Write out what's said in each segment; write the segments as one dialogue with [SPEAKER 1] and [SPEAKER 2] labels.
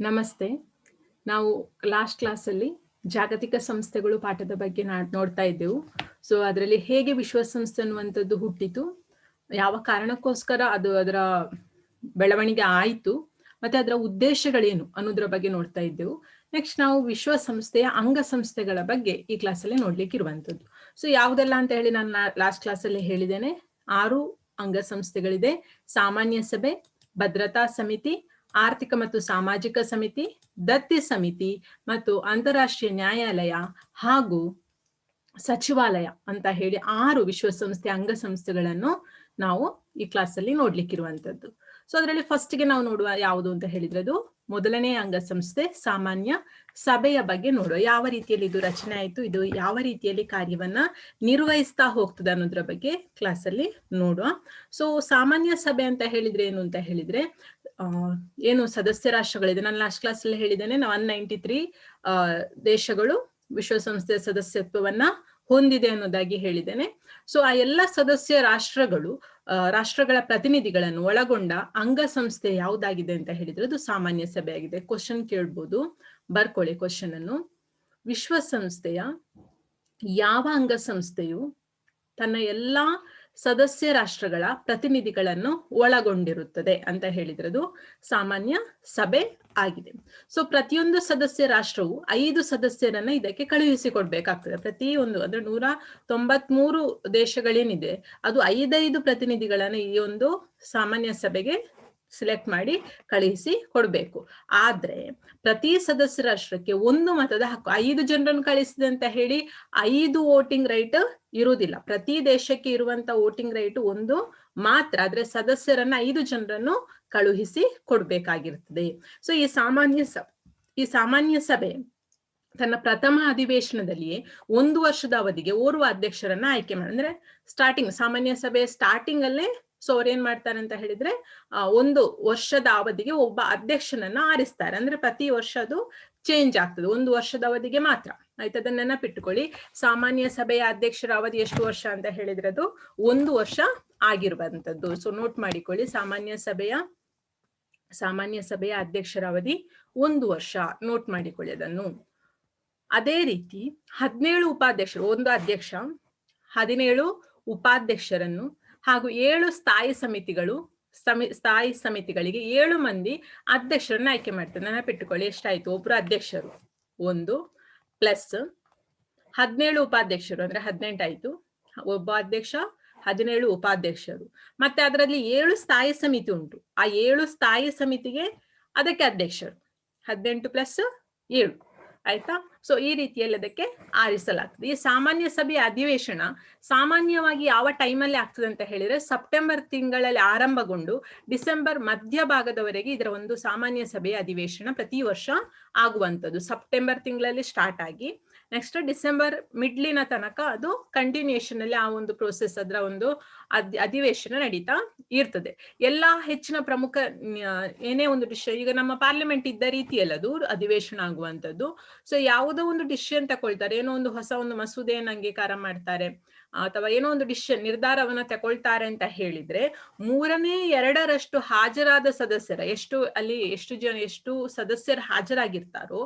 [SPEAKER 1] ನಮಸ್ತೆ. ನಾವು ಲಾಸ್ಟ್ ಕ್ಲಾಸಲ್ಲಿ ಜಾಗತಿಕ ಸಂಸ್ಥೆಗಳು ಪಾಠದ ಬಗ್ಗೆ ನಾ, ನೋಡ್ತಾ ಇದ್ದೆವು. ಸೊ ಅದರಲ್ಲಿ ಹೇಗೆ ವಿಶ್ವಸಂಸ್ಥೆ ಅನ್ನುವಂಥದ್ದು ಹುಟ್ಟಿತು, ಯಾವ ಕಾರಣಕ್ಕೋಸ್ಕರ ಅದು ಅದರ ಬೆಳವಣಿಗೆ ಆಯಿತು, ಮತ್ತೆ ಅದರ ಉದ್ದೇಶಗಳೇನು ಅನ್ನೋದ್ರ ಬಗ್ಗೆ ನೋಡ್ತಾ ಇದ್ದೆವು. ನೆಕ್ಸ್ಟ್ ನಾವು ವಿಶ್ವಸಂಸ್ಥೆಯ ಅಂಗಸಂಸ್ಥೆಗಳ ಬಗ್ಗೆ ಈ ಕ್ಲಾಸಲ್ಲಿ ನೋಡ್ಲಿಕ್ಕೆ ಇರುವಂಥದ್ದು. ಸೊ ಯಾವುದೆಲ್ಲ ಅಂತ ಹೇಳಿ ನಾನು ಲಾಸ್ಟ್ ಕ್ಲಾಸಲ್ಲಿ ಹೇಳಿದ್ದೇನೆ. ಆರು ಅಂಗಸಂಸ್ಥೆಗಳಿದೆ. ಸಾಮಾನ್ಯ ಸಭೆ, ಭದ್ರತಾ ಸಮಿತಿ ಆರ್ಥಿಕ ಮತ್ತು ಸಾಮಾಜಿಕ ಸಮಿತಿ, ದತ್ತಿ ಸಮಿತಿ ಮತ್ತು ಅಂತಾರಾಷ್ಟ್ರೀಯ ನ್ಯಾಯಾಲಯ ಹಾಗೂ ಸಚಿವಾಲಯ ಅಂತ ಹೇಳಿ ಆರು ವಿಶ್ವಸಂಸ್ಥೆ ಅಂಗಸಂಸ್ಥೆಗಳನ್ನು ನಾವು ಈ ಕ್ಲಾಸಲ್ಲಿ ನೋಡ್ಲಿಕ್ಕಿರುವಂತದ್ದು. ಸೊ ಅದರಲ್ಲಿ ಫಸ್ಟ್ಗೆ ನಾವು ನೋಡುವ ಯಾವುದು ಅಂತ ಹೇಳಿದ್ರೆ ಅದು ಮೊದಲನೇ ಅಂಗಸಂಸ್ಥೆ ಸಾಮಾನ್ಯ ಸಭೆಯ ಬಗ್ಗೆ ನೋಡುವ. ಯಾವ ರೀತಿಯಲ್ಲಿ ಇದು ರಚನೆ ಆಯಿತು, ಇದು ಯಾವ ರೀತಿಯಲ್ಲಿ ಕಾರ್ಯವನ್ನ ನಿರ್ವಹಿಸ್ತಾ ಹೋಗ್ತದೆ ಅನ್ನೋದ್ರ ಬಗ್ಗೆ ಕ್ಲಾಸಲ್ಲಿ ನೋಡುವ. ಸೊ ಸಾಮಾನ್ಯ ಸಭೆ ಅಂತ ಹೇಳಿದ್ರೆ ಏನು ಅಂತ ಹೇಳಿದ್ರೆ ಏನು ಸದಸ್ಯ ರಾಷ್ಟ್ರಗಳಿದೆ ನಾನು ಲಾಸ್ಟ್ ಕ್ಲಾಸ್ ಅಲ್ಲಿ ಹೇಳಿದ್ದೇನೆ ಒನ್ ನೈಂಟಿ ತ್ರೀ ದೇಶಗಳು, ವಿಶ್ವಸಂಸ್ಥೆಯ ಸದಸ್ಯತ್ವವನ್ನ ಹೊಂದಿದೆ ಅನ್ನೋದಾಗಿ ಹೇಳಿದ್ದೇನೆ. ಸೊ ಆ ಎಲ್ಲ ಸದಸ್ಯ ರಾಷ್ಟ್ರಗಳು ರಾಷ್ಟ್ರಗಳ ಪ್ರತಿನಿಧಿಗಳನ್ನು ಒಳಗೊಂಡ ಅಂಗಸಂಸ್ಥೆ ಯಾವುದಾಗಿದೆ ಅಂತ ಹೇಳಿದ್ರೆ ಅದು ಸಾಮಾನ್ಯ ಸಭೆ ಆಗಿದೆ ಕ್ವಶನ್ ಕೇಳ್ಬೋದು. ಬರ್ಕೊಳ್ಳಿ ಕ್ವಶನ್ ಅನ್ನು. ವಿಶ್ವಸಂಸ್ಥೆಯ ಯಾವ ಅಂಗಸಂಸ್ಥೆಯು ತನ್ನ ಎಲ್ಲಾ ಸದಸ್ಯ ರಾಷ್ಟ್ರಗಳ ಪ್ರತಿನಿಧಿಗಳನ್ನು ಒಳಗೊಂಡಿರುತ್ತದೆ ಅಂತ ಹೇಳಿದ್ರದು ಸಾಮಾನ್ಯ ಸಭೆ ಆಗಿದೆ. ಸೊ ಪ್ರತಿಯೊಂದು ಸದಸ್ಯ ರಾಷ್ಟ್ರವು ಐದು ಸದಸ್ಯರನ್ನ ಇದಕ್ಕೆ ಕಳುಹಿಸಿ ಕೊಡ್ಬೇಕಾಗ್ತದೆ ಪ್ರತಿಯೊಂದು ಅಂದ್ರೆ ನೂರ ತೊಂಬತ್ಮೂರು ದೇಶಗಳೇನಿದೆ, ಅದು ಐದೈದು ಪ್ರತಿನಿಧಿಗಳನ್ನ ಈ ಒಂದು ಸಾಮಾನ್ಯ ಸಭೆಗೆ ಸಿಲೆಕ್ಟ್ ಮಾಡಿ ಕಳಿಸಿ ಕೊಡ್ಬೇಕು. ಆದ್ರೆ ಪ್ರತಿ ಸದಸ್ಯರ ರಾಷ್ಟ್ರಕ್ಕೆ ಒಂದು ಮತದ ಹಕ್ಕು, ಐದು ಜನರನ್ನು ಕಳಿಸಿದೆ ಅಂತ ಹೇಳಿ ಐದು ವೋಟಿಂಗ್ ರೈಟ್ ಇರುವುದಿಲ್ಲ. ಪ್ರತಿ ದೇಶಕ್ಕೆ ಇರುವಂತ ವೋಟಿಂಗ್ ರೈಟ್ ಒಂದು ಮಾತ್ರ, ಆದ್ರೆ ಸದಸ್ಯರನ್ನ ಐದು ಜನರನ್ನು ಕಳುಹಿಸಿ ಕೊಡ್ಬೇಕಾಗಿರ್ತದೆ. ಸೊ ಈ ಸಾಮಾನ್ಯ ಸಭೆ ಈ ಸಾಮಾನ್ಯ ಸಭೆ ತನ್ನ ಪ್ರಥಮ ಅಧಿವೇಶನದಲ್ಲಿಯೇ ಒಂದು ವರ್ಷದ ಅವಧಿಗೆ ಓರ್ವ ಅಧ್ಯಕ್ಷರನ್ನ ಆಯ್ಕೆ ಮಾಡಿ, ಅಂದ್ರೆ ಸ್ಟಾರ್ಟಿಂಗ್ ಸಾಮಾನ್ಯ ಸಭೆ ಸ್ಟಾರ್ಟಿಂಗ್ ಅಲ್ಲೇ ಸೊ ಅವ್ರು ಏನ್ ಮಾಡ್ತಾರೆ ಅಂತ ಹೇಳಿದ್ರೆ ಒಂದು ವರ್ಷದ ಅವಧಿಗೆ ಒಬ್ಬ ಅಧ್ಯಕ್ಷನನ್ನ ಆರಿಸ್ತಾರೆ. ಅಂದ್ರೆ ಪ್ರತಿ ವರ್ಷ ಅದು ಚೇಂಜ್ ಆಗ್ತದೆ. ಒಂದು ವರ್ಷದ ಅವಧಿಗೆ ಮಾತ್ರ. ಆಯ್ತು? ಅದನ್ನ ನೆನಪಿಟ್ಟುಕೊಳ್ಳಿ ಸಾಮಾನ್ಯ ಸಭೆಯ ಅಧ್ಯಕ್ಷರ ಅವಧಿ ಎಷ್ಟು ವರ್ಷ ಅಂತ ಹೇಳಿದ್ರೆ ಅದು ಒಂದು ವರ್ಷ ಆಗಿರುವಂತದ್ದು ಸೊ ನೋಟ್ ಮಾಡಿಕೊಳ್ಳಿ. ಸಾಮಾನ್ಯ ಸಭೆಯ ಸಾಮಾನ್ಯ ಸಭೆಯ ಅಧ್ಯಕ್ಷರ ಅವಧಿ ಒಂದು ವರ್ಷ. ನೋಟ್ ಮಾಡಿಕೊಳ್ಳಿ ಅದನ್ನು. ಅದೇ ರೀತಿ ಹದಿನೇಳು ಉಪಾಧ್ಯಕ್ಷರು, ಒಂದು ಅಧ್ಯಕ್ಷ, ಹದಿನೇಳು ಉಪಾಧ್ಯಕ್ಷರನ್ನು ಹಾಗೂ ಏಳು ಸ್ಥಾಯಿ ಸಮಿತಿಗಳು, ಸಮಿ, ಸ್ಥಾಯಿ ಸಮಿತಿಗಳಿಗೆ ಏಳು ಮಂದಿ ಅಧ್ಯಕ್ಷರನ್ನ ಆಯ್ಕೆ ಮಾಡ್ತಾರೆ. ನೆನಪಿಟ್ಟುಕೊಳ್ಳಿ ಎಷ್ಟಾಯ್ತು? ಒಬ್ರು ಅಧ್ಯಕ್ಷರು, ಒಂದು ಪ್ಲಸ್ ಹದಿನೇಳು ಉಪಾಧ್ಯಕ್ಷರು, ಅಂದ್ರೆ ಹದಿನೆಂಟಾಯ್ತು. ಒಬ್ಬ ಅಧ್ಯಕ್ಷ, ಹದಿನೇಳು ಉಪಾಧ್ಯಕ್ಷರು. ಮತ್ತೆ ಅದರಲ್ಲಿ ಏಳು ಸ್ಥಾಯಿ ಸಮಿತಿ ಉಂಟು. ಆ ಏಳು ಸ್ಥಾಯಿ ಸಮಿತಿಗೆ ಅದಕ್ಕೆ ಅಧ್ಯಕ್ಷರು. ಹದಿನೆಂಟು ಪ್ಲಸ್ ಏಳು. ಆಯ್ತಾ? ಸೊ ಈ ರೀತಿಯಲ್ಲಿ ಅದಕ್ಕೆ ಆರಿಸಲಾಗ್ತದೆ. ಈ ಸಾಮಾನ್ಯ ಸಭೆ ಅಧಿವೇಶನ ಸಾಮಾನ್ಯವಾಗಿ ಯಾವ ಟೈಮಲ್ಲಿ ಆಗ್ತದೆ ಅಂತ ಹೇಳಿದ್ರೆ ಸೆಪ್ಟೆಂಬರ್ ತಿಂಗಳಲ್ಲಿ ಆರಂಭಗೊಂಡು ಡಿಸೆಂಬರ್ ಮಧ್ಯಭಾಗದವರೆಗೆ ಇದರ ಒಂದು ಸಾಮಾನ್ಯ ಸಭೆಯ ಅಧಿವೇಶನ ಪ್ರತಿ ವರ್ಷ ಆಗುವಂಥದ್ದು. ಸೆಪ್ಟೆಂಬರ್ ತಿಂಗಳಲ್ಲಿ ಸ್ಟಾರ್ಟ್ ಆಗಿ ನೆಕ್ಸ್ಟ್ ಡಿಸೆಂಬರ್ ಮಿಡ್ಲಿನ ತನಕ ಅದು ಕಂಟಿನ್ಯೂಷನ್ ಅಲ್ಲಿ ಆ ಒಂದು ಪ್ರೋಸೆಸ್ ಅದರ ಒಂದು ಅಧಿವೇಶನ ನಡೀತಾ ಇರ್ತದೆ. ಎಲ್ಲಾ ಹೆಚ್ಚಿನ ಪ್ರಮುಖ ಏನೇ ಒಂದು ಡಿಸಿಷನ್ ಈಗ ನಮ್ಮ ಪಾರ್ಲಿಮೆಂಟ್ ಇದ್ದ ರೀತಿಯಲ್ಲ ಅದು ಅಧಿವೇಶನ ಆಗುವಂತದ್ದು ಸೊ ಯಾವುದೋ ಒಂದು ಡಿಸಿಷನ್ ತಗೊಳ್ತಾರೆ ಏನೋ ಒಂದು ಹೊಸ ಒಂದು ಮಸೂದೆಯನ್ನು ಅಂಗೀಕಾರ ಮಾಡ್ತಾರೆ. ಅಥವಾ ಏನೋ ಒಂದು ಡಿಸಿಷನ್ ನಿರ್ಧಾರವನ್ನ ತಗೊಳ್ತಾರೆ ಅಂತ ಹೇಳಿದ್ರೆ ಮೂರನೇ ಎರಡರಷ್ಟು ಹಾಜರಾದ ಸದಸ್ಯರ, ಎಷ್ಟು ಅಲ್ಲಿ ಎಷ್ಟು ಜನ, ಎಷ್ಟು ಸದಸ್ಯರು ಹಾಜರಾಗಿರ್ತಾರೋ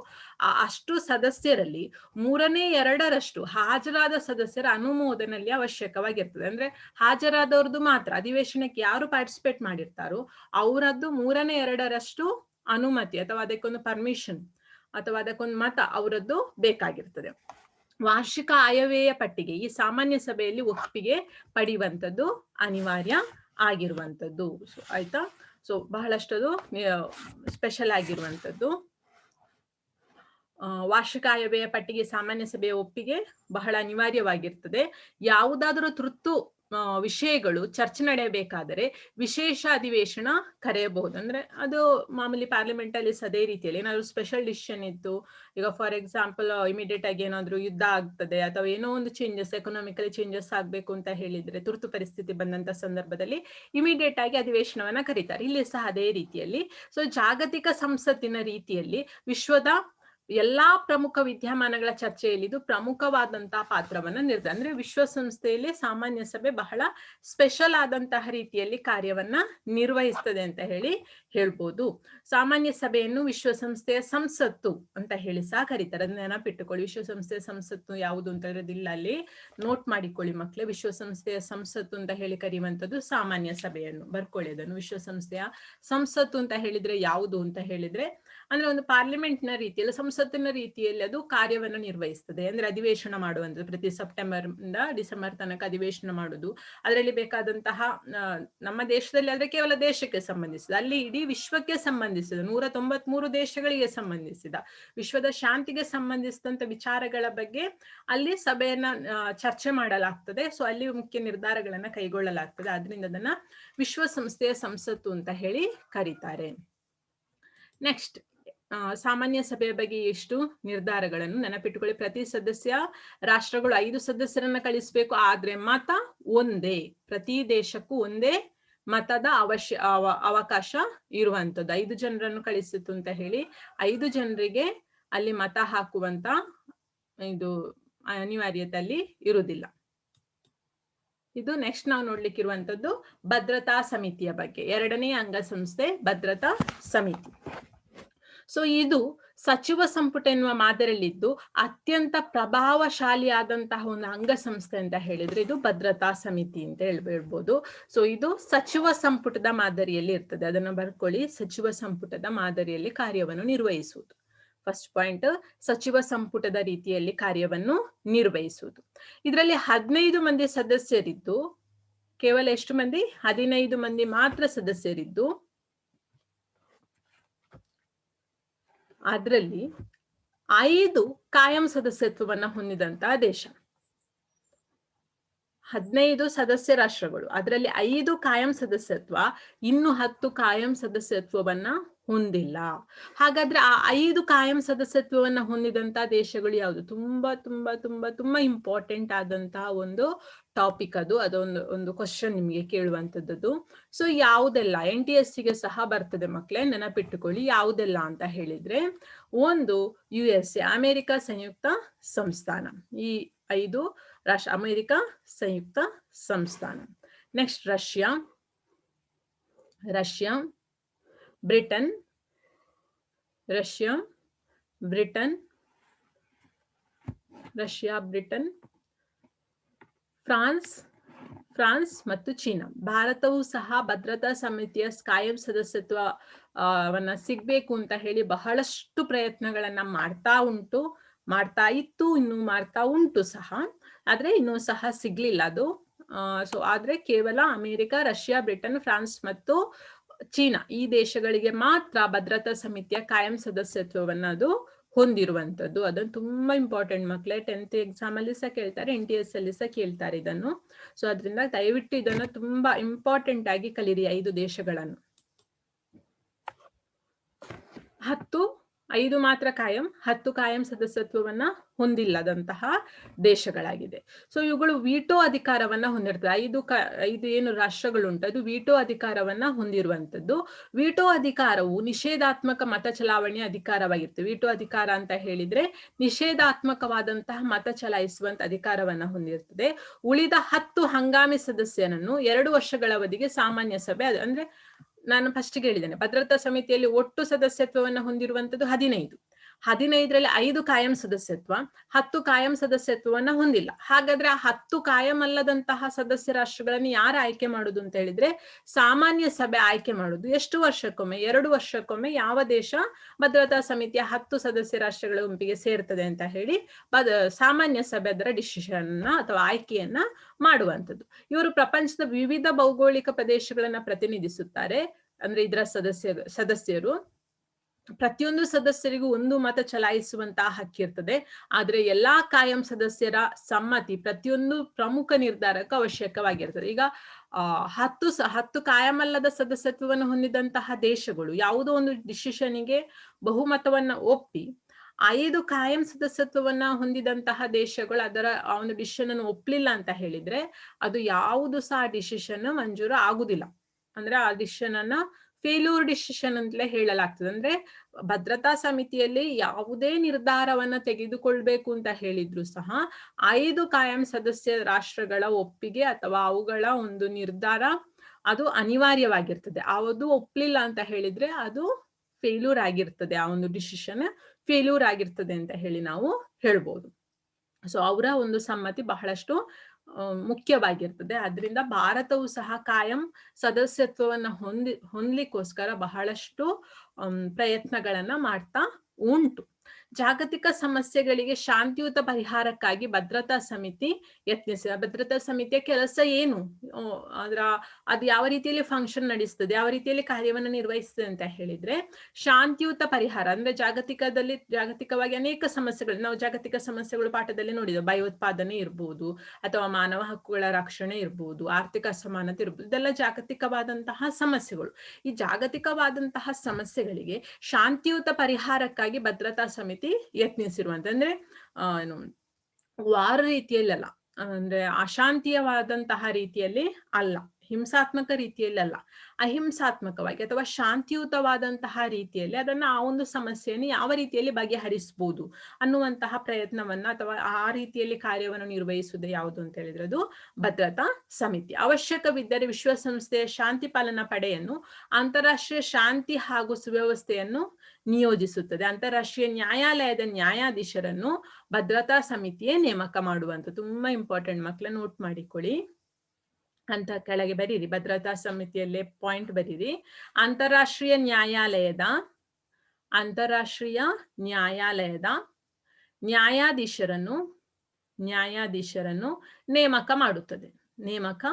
[SPEAKER 1] ಅಷ್ಟು ಸದಸ್ಯರಲ್ಲಿ ಮೂರನೇ, ಎರಡರಷ್ಟು ಹಾಜರಾದ ಸದಸ್ಯರ ಅನುಮೋದನೆಯಲ್ಲಿ ಅವಶ್ಯಕವಾಗಿರ್ತದೆ. ಅಂದ್ರೆ ಹಾಜರಾದವ್ರದ್ದು ಮಾತ್ರ, ಅಧಿವೇಶನಕ್ಕೆ ಯಾರು ಪಾರ್ಟಿಸಿಪೇಟ್ ಮಾಡಿರ್ತಾರೋ ಅವರದ್ದು ಮೂರನೇ, ಎರಡರಷ್ಟು ಅನುಮತಿ ಅಥವಾ ಅದಕ್ಕೊಂದು ಪರ್ಮಿಷನ್ ಅಥವಾ ಅದಕ್ಕೊಂದು ಮತ ಅವರದ್ದು ಬೇಕಾಗಿರ್ತದೆ. ವಾರ್ಷಿಕ ಆಯವ್ಯಯ ಪಟ್ಟಿಗೆ ಈ ಸಾಮಾನ್ಯ ಸಭೆಯಲ್ಲಿ ಒಪ್ಪಿಗೆ ಪಡೆಯುವಂಥದ್ದು ಅನಿವಾರ್ಯ ಆಗಿರುವಂಥದ್ದು. ಆಯ್ತಾ? ಸೊ ಬಹಳಷ್ಟದು ಸ್ಪೆಷಲ್ ಆಗಿರುವಂಥದ್ದು. ವಾರ್ಷಿಕ ಆಯವ್ಯಯ ಪಟ್ಟಿಗೆ ಸಾಮಾನ್ಯ ಸಭೆಯ ಒಪ್ಪಿಗೆ ಬಹಳ ಅನಿವಾರ್ಯವಾಗಿರ್ತದೆ. ಯಾವುದಾದರೂ ತುರ್ತು ವಿಷಯಗಳು ಚರ್ಚೆ ನಡೆಯಬೇಕಾದರೆ ವಿಶೇಷ ಅಧಿವೇಶನ ಕರೆಯಬಹುದು. ಅಂದ್ರೆ ಅದು ಮಾಮೂಲಿ ಪಾರ್ಲಿಮೆಂಟ್ ಅಲ್ಲಿ ಅದೇ ರೀತಿಯಲ್ಲಿ ಏನಾದ್ರು ಸ್ಪೆಷಲ್ ಡಿಸಿಷನ್ ಇತ್ತು, ಈಗ ಫಾರ್ ಎಕ್ಸಾಂಪಲ್ ಇಮಿಡಿಯೇಟ್ ಆಗಿ ಏನಾದ್ರು ಯುದ್ಧ ಆಗ್ತದೆ ಅಥವಾ ಏನೋ ಒಂದು ಚೇಂಜಸ್ ಎಕನಾಮಿಕಲಿ ಚೇಂಜಸ್ ಆಗ್ಬೇಕು ಅಂತ ಹೇಳಿದ್ರೆ ತುರ್ತು ಪರಿಸ್ಥಿತಿ ಬಂದಂತ ಸಂದರ್ಭದಲ್ಲಿ ಇಮಿಡಿಯೇಟ್ ಆಗಿ ಅಧಿವೇಶನವನ್ನ ಕರೀತಾರೆ. ಇಲ್ಲಿ ಸಹ ಅದೇ ರೀತಿಯಲ್ಲಿ. ಸೊ ಜಾಗತಿಕ ಸಂಸತ್ತಿನ ರೀತಿಯಲ್ಲಿ ವಿಶ್ವದ ಎಲ್ಲಾ ಪ್ರಮುಖ ವಿದ್ಯಮಾನಗಳ ಚರ್ಚೆಯಲ್ಲಿ ಇದು ಪ್ರಮುಖವಾದಂತಹ ಪಾತ್ರವನ್ನ ನಿರ್ದ, ಅಂದ್ರೆ ವಿಶ್ವಸಂಸ್ಥೆಯಲ್ಲಿ ಸಾಮಾನ್ಯ ಸಭೆ ಬಹಳ ಸ್ಪೆಷಲ್ ಆದಂತಹ ರೀತಿಯಲ್ಲಿ ಕಾರ್ಯವನ್ನ ನಿರ್ವಹಿಸ್ತದೆ ಅಂತ ಹೇಳಿ ಹೇಳ್ಬೋದು. ಸಾಮಾನ್ಯ ಸಭೆಯನ್ನು ವಿಶ್ವಸಂಸ್ಥೆಯ ಸಂಸತ್ತು ಅಂತ ಹೇಳಿ ಸಹ ಕರೀತಾರೆ. ಅದನ್ನ ನೆನಪಿಟ್ಟುಕೊಳ್ಳಿ. ವಿಶ್ವಸಂಸ್ಥೆಯ ಸಂಸತ್ತು ಯಾವುದು ಅಂತ ಇರೋದಿಲ್ಲ ಅಲ್ಲಿ. ನೋಟ್ ಮಾಡಿಕೊಳ್ಳಿ ಮಕ್ಕಳೇ ವಿಶ್ವಸಂಸ್ಥೆಯ ಸಂಸತ್ತು ಅಂತ ಹೇಳಿ ಕರೆಯುವಂತದ್ದು ಸಾಮಾನ್ಯ ಸಭೆಯನ್ನು. ಬರ್ಕೊಳ್ಳಿ ಅದನ್ನು. ವಿಶ್ವಸಂಸ್ಥೆಯ ಸಂಸತ್ತು ಅಂತ ಹೇಳಿದ್ರೆ ಯಾವುದು ಅಂತ ಹೇಳಿದ್ರೆ ಅಂದ್ರೆ ಒಂದು ಪಾರ್ಲಿಮೆಂಟ್ನ ರೀತಿಯಲ್ಲಿ, ಸಂಸತ್ತಿನ ರೀತಿಯಲ್ಲಿ ಅದು ಕಾರ್ಯವನ್ನು ನಿರ್ವಹಿಸ್ತದೆ. ಅಂದ್ರೆ ಅಧಿವೇಶನ ಮಾಡುವಂಥದ್ದು, ಪ್ರತಿ ಸೆಪ್ಟೆಂಬರ್ ಡಿಸೆಂಬರ್ ತನಕ ಅಧಿವೇಶನ ಮಾಡುದು. ಅದರಲ್ಲಿ ಬೇಕಾದಂತಹ ನಮ್ಮ ದೇಶದಲ್ಲಿ ಆದ್ರೆ ಕೇವಲ ದೇಶಕ್ಕೆ ಸಂಬಂಧಿಸಿದ, ಅಲ್ಲಿ ಇಡೀ ವಿಶ್ವಕ್ಕೆ ಸಂಬಂಧಿಸಿದ ನೂರ ತೊಂಬತ್ಮೂರು ದೇಶಗಳಿಗೆ ಸಂಬಂಧಿಸಿದ, ವಿಶ್ವದ ಶಾಂತಿಗೆ ಸಂಬಂಧಿಸಿದಂತ ವಿಚಾರಗಳ ಬಗ್ಗೆ ಅಲ್ಲಿ ಸಭೆಯನ್ನ ಚರ್ಚೆ ಮಾಡಲಾಗ್ತದೆ. ಸೊ ಅಲ್ಲಿ ಮುಖ್ಯ ನಿರ್ಧಾರಗಳನ್ನ ಕೈಗೊಳ್ಳಲಾಗ್ತದೆ. ಅದರಿಂದ ಅದನ್ನ ವಿಶ್ವಸಂಸ್ಥೆಯ ಸಂಸತ್ತು ಅಂತ ಹೇಳಿ ಕರೀತಾರೆ. ನೆಕ್ಸ್ಟ್ ಸಾಮಾನ್ಯ ಸಭೆಯ ಬಗ್ಗೆ ಎಷ್ಟು ನಿರ್ಧಾರಗಳನ್ನು ನೆನಪಿಟ್ಟುಕೊಳ್ಳಿ. ಪ್ರತಿ ಸದಸ್ಯ, ರಾಷ್ಟ್ರಗಳು ಐದು ಸದಸ್ಯರನ್ನ ಕಳಿಸ್ಬೇಕು, ಆದ್ರೆ ಮತ ಒಂದೇ. ಪ್ರತಿ ದೇಶಕ್ಕೂ ಒಂದೇ ಮತದ ಅವಶ್ಯ, ಅವ- ಅವಕಾಶ ಇರುವಂತದ್ದು ಐದು ಜನರನ್ನು ಕಳಿಸಿತು ಅಂತ ಹೇಳಿ, ಐದು ಜನರಿಗೆ ಅಲ್ಲಿ ಮತ ಹಾಕುವಂತ ಇದು ಅನಿವಾರ್ಯತೆ ಅಲ್ಲಿ ಇರುವುದಿಲ್ಲ. ಇದು ನೆಕ್ಸ್ಟ್ ನಾವು ನೋಡ್ಲಿಕ್ಕಿರುವಂತದ್ದು ಭದ್ರತಾ ಸಮಿತಿಯ ಬಗ್ಗೆ. ಎರಡನೇ ಅಂಗಸಂಸ್ಥೆ ಭದ್ರತಾ ಸಮಿತಿ. ಸೊ ಇದು ಸಚಿವ ಸಂಪುಟ ಎನ್ನುವ ಮಾದರಿಯಲ್ಲಿದ್ದು ಅತ್ಯಂತ ಪ್ರಭಾವಶಾಲಿಯಾದಂತಹ ಒಂದು ಅಂಗಸಂಸ್ಥೆ ಅಂತ ಹೇಳಿದ್ರೆ ಇದು ಭದ್ರತಾ ಸಮಿತಿ ಅಂತ ಹೇಳ್- ಹೇಳ್ಬೋದು. ಸೊ ಇದು ಸಚಿವ ಸಂಪುಟದ ಮಾದರಿಯಲ್ಲಿ ಇರ್ತದೆ. ಅದನ್ನು ಬರ್ಕೊಳ್ಳಿ. ಸಚಿವ ಸಂಪುಟದ ಮಾದರಿಯಲ್ಲಿ ಕಾರ್ಯವನ್ನು ನಿರ್ವಹಿಸುವುದು. ಫಸ್ಟ್ ಪಾಯಿಂಟ್ ಸಚಿವ ಸಂಪುಟದ ರೀತಿಯಲ್ಲಿ ಕಾರ್ಯವನ್ನು ನಿರ್ವಹಿಸುವುದು. ಇದರಲ್ಲಿ ಹದಿನೈದು ಮಂದಿ ಸದಸ್ಯರಿದ್ದು, ಕೇವಲ ಎಷ್ಟು ಮಂದಿ? ಹದಿನೈದು ಮಂದಿ ಮಾತ್ರ ಸದಸ್ಯರಿದ್ದು ಅದರಲ್ಲಿ ಐದು ಕಾಯಂ ಸದಸ್ಯತ್ವವನ್ನ ಹೊಂದಿದಂತಹ ದೇಶ. ಹದಿನೈದು ಸದಸ್ಯ ರಾಷ್ಟ್ರಗಳು. ಅದರಲ್ಲಿ ಐದು ಕಾಯಂ ಸದಸ್ಯತ್ವ, ಇನ್ನು ಹತ್ತು ಕಾಯಂ ಸದಸ್ಯತ್ವವನ್ನ ಹೊಂದಿಲ್ಲ. ಹಾಗಾದ್ರೆ ಆ ಐದು ಕಾಯಂ ಸದಸ್ಯತ್ವವನ್ನ ಹೊಂದಿದಂತ ದೇಶಗಳು ಯಾವುದು? ತುಂಬಾ ತುಂಬಾ ತುಂಬಾ ತುಂಬಾ ಇಂಪಾರ್ಟೆಂಟ್ ಆದಂತಹ ಒಂದು ಟಾಪಿಕ್ ಅದು. ಅದೊಂದು, ಒಂದು ಕ್ವಶನ್ ನಿಮಗೆ ಕೇಳುವಂತದ್ದು ಸೊ ಯಾವುದೆಲ್ಲ? ಎನ್ ಟಿ ಎಸ್ ಸಿಗೆ ಸಹ ಬರ್ತದೆ ಮಕ್ಕಳೇ ನೆನಪಿಟ್ಟುಕೊಳ್ಳಿ ಯಾವುದೆಲ್ಲ ಅಂತ ಹೇಳಿದ್ರೆ, ಒಂದು ಯು ಎಸ್ ಎ ಅಮೆರಿಕ ಸಂಯುಕ್ತ ಸಂಸ್ಥಾನ. ಈ ಐದು ರಾಷ್ ಅಮೆರಿಕ ಸಂಯುಕ್ತ ಸಂಸ್ಥಾನ. Next Russia. Russia. Britain, Russia Britain Russia, Britain, France France ಮತ್ತು ಚೀನಾ. ಭಾರತವು ಸಹ ಭದ್ರತಾ ಸಮಿತಿಯ ಕಾಯಂ ಸದಸ್ಯತ್ವ ಸಿಗಬೇಕು ವನ್ನ ಸಿಗ್ಬೇಕು ಅಂತ ಹೇಳಿ ಬಹಳಷ್ಟು ಪ್ರಯತ್ನಗಳನ್ನ ಮಾಡ್ತಾ ಉಂಟು, ಮಾಡ್ತಾ ಇತ್ತು, ಇನ್ನು ಮಾಡ್ತಾ ಉಂಟು ಸಹ. ಆದ್ರೆ ಇನ್ನೂ ಸಹ ಸಿಗ್ಲಿಲ್ಲ ಅದು. ಸೊ ಆದ್ರೆ ಕೇವಲ ಅಮೆರಿಕ, ರಷ್ಯಾ, ಬ್ರಿಟನ್, ಫ್ರಾನ್ಸ್ ಮತ್ತು ಚೀನಾ, ಈ ದೇಶಗಳಿಗೆ ಮಾತ್ರ ಭದ್ರತಾ ಸಮಿತಿಯ ಕಾಯಂ ಸದಸ್ಯತ್ವವನ್ನ ಅದು ಹೊಂದಿರುವಂಥದ್ದು. ಅದನ್ನು ತುಂಬಾ ಇಂಪಾರ್ಟೆಂಟ್ ಮಕ್ಕಳೇ ಟೆಂತ್ ಎಕ್ಸಾಮ್ ಅಲ್ಲಿ ಸಹ ಕೇಳ್ತಾರೆ ಎನ್ ಟಿ ಎಸ್ ಅಲ್ಲಿ ಸಹ ಕೇಳ್ತಾರೆ ಇದನ್ನು. ಸೊ ಅದರಿಂದ ದಯವಿಟ್ಟು ಇದನ್ನು ತುಂಬಾ ಇಂಪಾರ್ಟೆಂಟ್ ಆಗಿ ಕಲಿರಿ ಐದು ದೇಶಗಳನ್ನು. ಹತ್ತು ಐದು ಮಾತ್ರ ಕಾಯಂ, ಹತ್ತು ಕಾಯಂ ಸದಸ್ಯತ್ವವನ್ನ ಹೊಂದಿಲ್ಲದಂತಹ ದೇಶಗಳಾಗಿದೆ. ಸೊ ಇವುಗಳು ವೀಟೋ ಅಧಿಕಾರವನ್ನ ಹೊಂದಿರ್ತದೆ. ಐದು ಕ, ಐದು ಏನು ರಾಷ್ಟ್ರಗಳುಂಟು, ಅದು ವೀಟೋ ಅಧಿಕಾರವನ್ನ ಹೊಂದಿರುವಂತದ್ದು ವೀಟೋ ಅಧಿಕಾರವು ನಿಷೇಧಾತ್ಮಕ ಮತ ಚಲಾವಣೆಯ ಅಧಿಕಾರವಾಗಿರ್ತದೆ. ವೀಟೋ ಅಧಿಕಾರ ಅಂತ ಹೇಳಿದ್ರೆ ನಿಷೇಧಾತ್ಮಕವಾದಂತಹ ಮತ ಚಲಾಯಿಸುವಂತ ಅಧಿಕಾರವನ್ನ ಹೊಂದಿರ್ತದೆ. ಉಳಿದ ಹತ್ತು ಹಂಗಾಮಿ ಸದಸ್ಯರನ್ನು ಎರಡು ವರ್ಷಗಳ ಅವಧಿಗೆ ಸಾಮಾನ್ಯ ಸಭೆ ಅಂದ್ರೆ ನಾನು ಫಸ್ಟ್ ಹೇಳಿದ್ದೇನೆ ಭದ್ರತಾ ಸಮಿತಿಯಲ್ಲಿ ಒಟ್ಟು ಸದಸ್ಯತ್ವವನ್ನು ಹೊಂದಿರುವಂತದ್ದು ಹದಿನೈದು. ಹದಿನೈದರಲ್ಲಿ ಐದು ಕಾಯಂ ಸದಸ್ಯತ್ವ, ಹತ್ತು ಕಾಯಂ ಸದಸ್ಯತ್ವವನ್ನ ಹೊಂದಿಲ್ಲ. ಹಾಗಾದ್ರೆ ಆ ಹತ್ತು ಕಾಯಂ ಅಲ್ಲದಂತಹ ಸದಸ್ಯ ರಾಷ್ಟ್ರಗಳನ್ನು ಯಾರು ಆಯ್ಕೆ ಮಾಡುದು ಅಂತ ಹೇಳಿದ್ರೆ ಸಾಮಾನ್ಯ ಸಭೆ ಆಯ್ಕೆ ಮಾಡುದು. ಎಷ್ಟು ವರ್ಷಕ್ಕೊಮ್ಮೆ, ಎರಡು ವರ್ಷಕ್ಕೊಮ್ಮೆ ಯಾವ ದೇಶ ಭದ್ರತಾ ಸಮಿತಿಯ ಹತ್ತು ಸದಸ್ಯ ರಾಷ್ಟ್ರಗಳ ಗುಂಪಿಗೆ ಸೇರ್ತದೆ ಅಂತ ಹೇಳಿ ಬದ, ಸಾಮಾನ್ಯ ಸಭೆ ಅದರ ಡಿಸಿಷನ್ ಅಥವಾ ಆಯ್ಕೆಯನ್ನ ಮಾಡುವಂಥದ್ದು. ಇವರು ಪ್ರಪಂಚದ ವಿವಿಧ ಭೌಗೋಳಿಕ ಪ್ರದೇಶಗಳನ್ನ ಪ್ರತಿನಿಧಿಸುತ್ತಾರೆ. ಅಂದ್ರೆ ಇದರ ಸದಸ್ಯ, ಸದಸ್ಯರು. ಪ್ರತಿಯೊಂದು ಸದಸ್ಯರಿಗೂ ಒಂದು ಮತ ಚಲಾಯಿಸುವಂತಹ ಹಕ್ಕಿರ್ತದೆ ಆದ್ರೆ ಎಲ್ಲಾ ಕಾಯಂ ಸದಸ್ಯರ ಸಮ್ಮತಿ ಪ್ರತಿಯೊಂದು ಪ್ರಮುಖ ನಿರ್ಧಾರಕ್ಕೆ ಅವಶ್ಯಕವಾಗಿರ್ತದೆ. ಈಗ ಹತ್ತು ಹತ್ತು ಕಾಯಮಲ್ಲದ ಸದಸ್ಯತ್ವವನ್ನು ಹೊಂದಿದಂತಹ ದೇಶಗಳು ಯಾವುದೋ ಒಂದು ಡಿಸಿಷನ್ಗೆ ಬಹುಮತವನ್ನ ಒಪ್ಪಿ, ಐದು ಕಾಯಂ ಸದಸ್ಯತ್ವವನ್ನ ಹೊಂದಿದಂತಹ ದೇಶಗಳು ಅದರ, ಆ ಒಂದು ಡಿಸಿಷನ್ ಅನ್ನು ಒಪ್ಲಿಲ್ಲ ಅಂತ ಹೇಳಿದ್ರೆ ಅದು ಯಾವುದು ಸಹ ಡಿಸಿಷನ್ ಮಂಜೂರು ಆಗುದಿಲ್ಲ. ಅಂದ್ರೆ ಆ ಡಿಸಿಷನ್ ಅನ್ನ ಫೇಲ್ಯೂರ್ ಡಿಸಿಷನ್ ಅಂತಲೇ ಹೇಳಲಾಗ್ತದೆ. ಅಂದ್ರೆ ಭದ್ರತಾ ಸಮಿತಿಯಲ್ಲಿ ಯಾವುದೇ ನಿರ್ಧಾರವನ್ನ ತೆಗೆದುಕೊಳ್ಬೇಕು ಅಂತ ಹೇಳಿದ್ರು ಸಹ ಐದು ಕಾಯಂ ಸದಸ್ಯ ರಾಷ್ಟ್ರಗಳ ಒಪ್ಪಿಗೆ ಅಥವಾ ಅವುಗಳ ಒಂದು ನಿರ್ಧಾರ ಅದು ಅನಿವಾರ್ಯವಾಗಿರ್ತದೆ. ಅದು ಒಪ್ಲಿಲ್ಲ ಅಂತ ಹೇಳಿದ್ರೆ ಅದು ಫೇಲ್ಯೂರ್ ಆಗಿರ್ತದೆ. ಆ ಒಂದು ಡಿಸಿಷನ್ ಫೇಲ್ಯೂರ್ ಆಗಿರ್ತದೆ ಅಂತ ಹೇಳಿ ನಾವು ಹೇಳ್ಬೋದು. ಸೊ ಅವರ ಒಂದು ಸಮ್ಮತಿ ಬಹಳಷ್ಟು ಮುಖ್ಯವಾಗಿರ್ತದೆ. ಅದರಿಂದ ಭಾರತವು ಸಹ ಕಾಯಂ ಸದಸ್ಯತ್ವವನ್ನು ಹೊಂದಿ ಹೊಂದ್ಲಿಕ್ಕೋಸ್ಕರ ಬಹಳಷ್ಟು ಪ್ರಯತ್ನಗಳನ್ನ ಮಾಡ್ತಾ ಉಂಟು. ಜಾಗತಿಕ ಸಮಸ್ಯೆಗಳಿಗೆ ಶಾಂತಿಯುತ ಪರಿಹಾರಕ್ಕಾಗಿ ಭದ್ರತಾ ಸಮಿತಿ ಯತ್ನಿಸಿದ. ಭದ್ರತಾ ಸಮಿತಿಯ ಕೆಲಸ ಏನು? ಅದರ, ಅದು ಯಾವ ರೀತಿಯಲ್ಲಿ ಫಂಕ್ಷನ್ ನಡೆಸ್ತದೆ, ಯಾವ ರೀತಿಯಲ್ಲಿ ಕಾರ್ಯವನ್ನು ನಿರ್ವಹಿಸ್ತದೆ ಅಂತ ಹೇಳಿದ್ರೆ, ಶಾಂತಿಯುತ ಪರಿಹಾರ, ಅಂದ್ರೆ ಜಾಗತಿಕದಲ್ಲಿ, ಜಾಗತಿಕವಾಗಿ ಅನೇಕ ಸಮಸ್ಯೆಗಳು, ನಾವು ಜಾಗತಿಕ ಸಮಸ್ಯೆಗಳು ಪಾಠದಲ್ಲಿ ನೋಡಿದ್ವಿ ಭಯೋತ್ಪಾದನೆ ಇರ್ಬೋದು, ಅಥವಾ ಮಾನವ ಹಕ್ಕುಗಳ ರಕ್ಷಣೆ ಇರ್ಬೋದು, ಆರ್ಥಿಕ ಅಸಮಾನತೆ ಇರ್ಬೋದು, ಇದೆಲ್ಲ ಜಾಗತಿಕವಾದಂತಹ ಸಮಸ್ಯೆಗಳು. ಈ ಜಾಗತಿಕವಾದಂತಹ ಸಮಸ್ಯೆಗಳಿಗೆ ಶಾಂತಿಯುತ ಪರಿಹಾರಕ್ಕಾಗಿ ಭದ್ರತಾ ಸಮಿತಿ ಯತ್ನಿಸಿರುವಂತ ಅಂದ್ರೆ ಏನು, ವಾರ ರೀತಿಯಲ್ಲಲ್ಲ, ಅಂದ್ರೆ ಅಶಾಂತಿಯವಾದಂತಹ ರೀತಿಯಲ್ಲಿ ಅಲ್ಲ, ಹಿಂಸಾತ್ಮಕ ರೀತಿಯಲ್ಲಿ ಅಲ್ಲ ಅಹಿಂಸಾತ್ಮಕವಾಗಿ ಅಥವಾ ಶಾಂತಿಯುತವಾದಂತಹ ರೀತಿಯಲ್ಲಿ ಅದನ್ನ ಆ ಒಂದು ಸಮಸ್ಯೆಯನ್ನು ಯಾವ ರೀತಿಯಲ್ಲಿ ಬಗೆಹರಿಸಬಹುದು ಅನ್ನುವಂತಹ ಪ್ರಯತ್ನವನ್ನ ಅಥವಾ ಆ ರೀತಿಯಲ್ಲಿ ಕಾರ್ಯವನ್ನು ನಿರ್ವಹಿಸುವುದು ಯಾವುದು ಅಂತ ಹೇಳಿದ್ರೆ ಅದು ಭದ್ರತಾ ಸಮಿತಿ. ಅವಶ್ಯಕವಿದ್ದರೆ ವಿಶ್ವಸಂಸ್ಥೆಯ ಶಾಂತಿ ಪಾಲನಾ ಪಡೆಯನ್ನು, ಅಂತಾರಾಷ್ಟ್ರೀಯ ಶಾಂತಿ ಹಾಗೂ ಸುವ್ಯವಸ್ಥೆಯನ್ನು ನಿಯೋಜಿಸುತ್ತದೆ. ಅಂತಾರಾಷ್ಟ್ರೀಯ ನ್ಯಾಯಾಲಯದ ನ್ಯಾಯಾಧೀಶರನ್ನು ಭದ್ರತಾ ಸಮಿತಿಯೇ ನೇಮಕ ಮಾಡುವಂತ, ತುಂಬಾ ಇಂಪಾರ್ಟೆಂಟ್ ಮಕ್ಕಳ ನೋಟ್ ಮಾಡಿಕೊಳ್ಳಿ ಅಂತ ಕೆಳಗೆ ಬರೀರಿ. ಭದ್ರತಾ ಸಮಿತಿಯಲ್ಲೇ ಪಾಯಿಂಟ್ ಬರೀರಿ. ಅಂತಾರಾಷ್ಟ್ರೀಯ ನ್ಯಾಯಾಲಯದ ಅಂತಾರಾಷ್ಟ್ರೀಯ ನ್ಯಾಯಾಲಯದ ನ್ಯಾಯಾಧೀಶರನ್ನು ನ್ಯಾಯಾಧೀಶರನ್ನು ನೇಮಕ ಮಾಡುತ್ತದೆ. ನೇಮಕ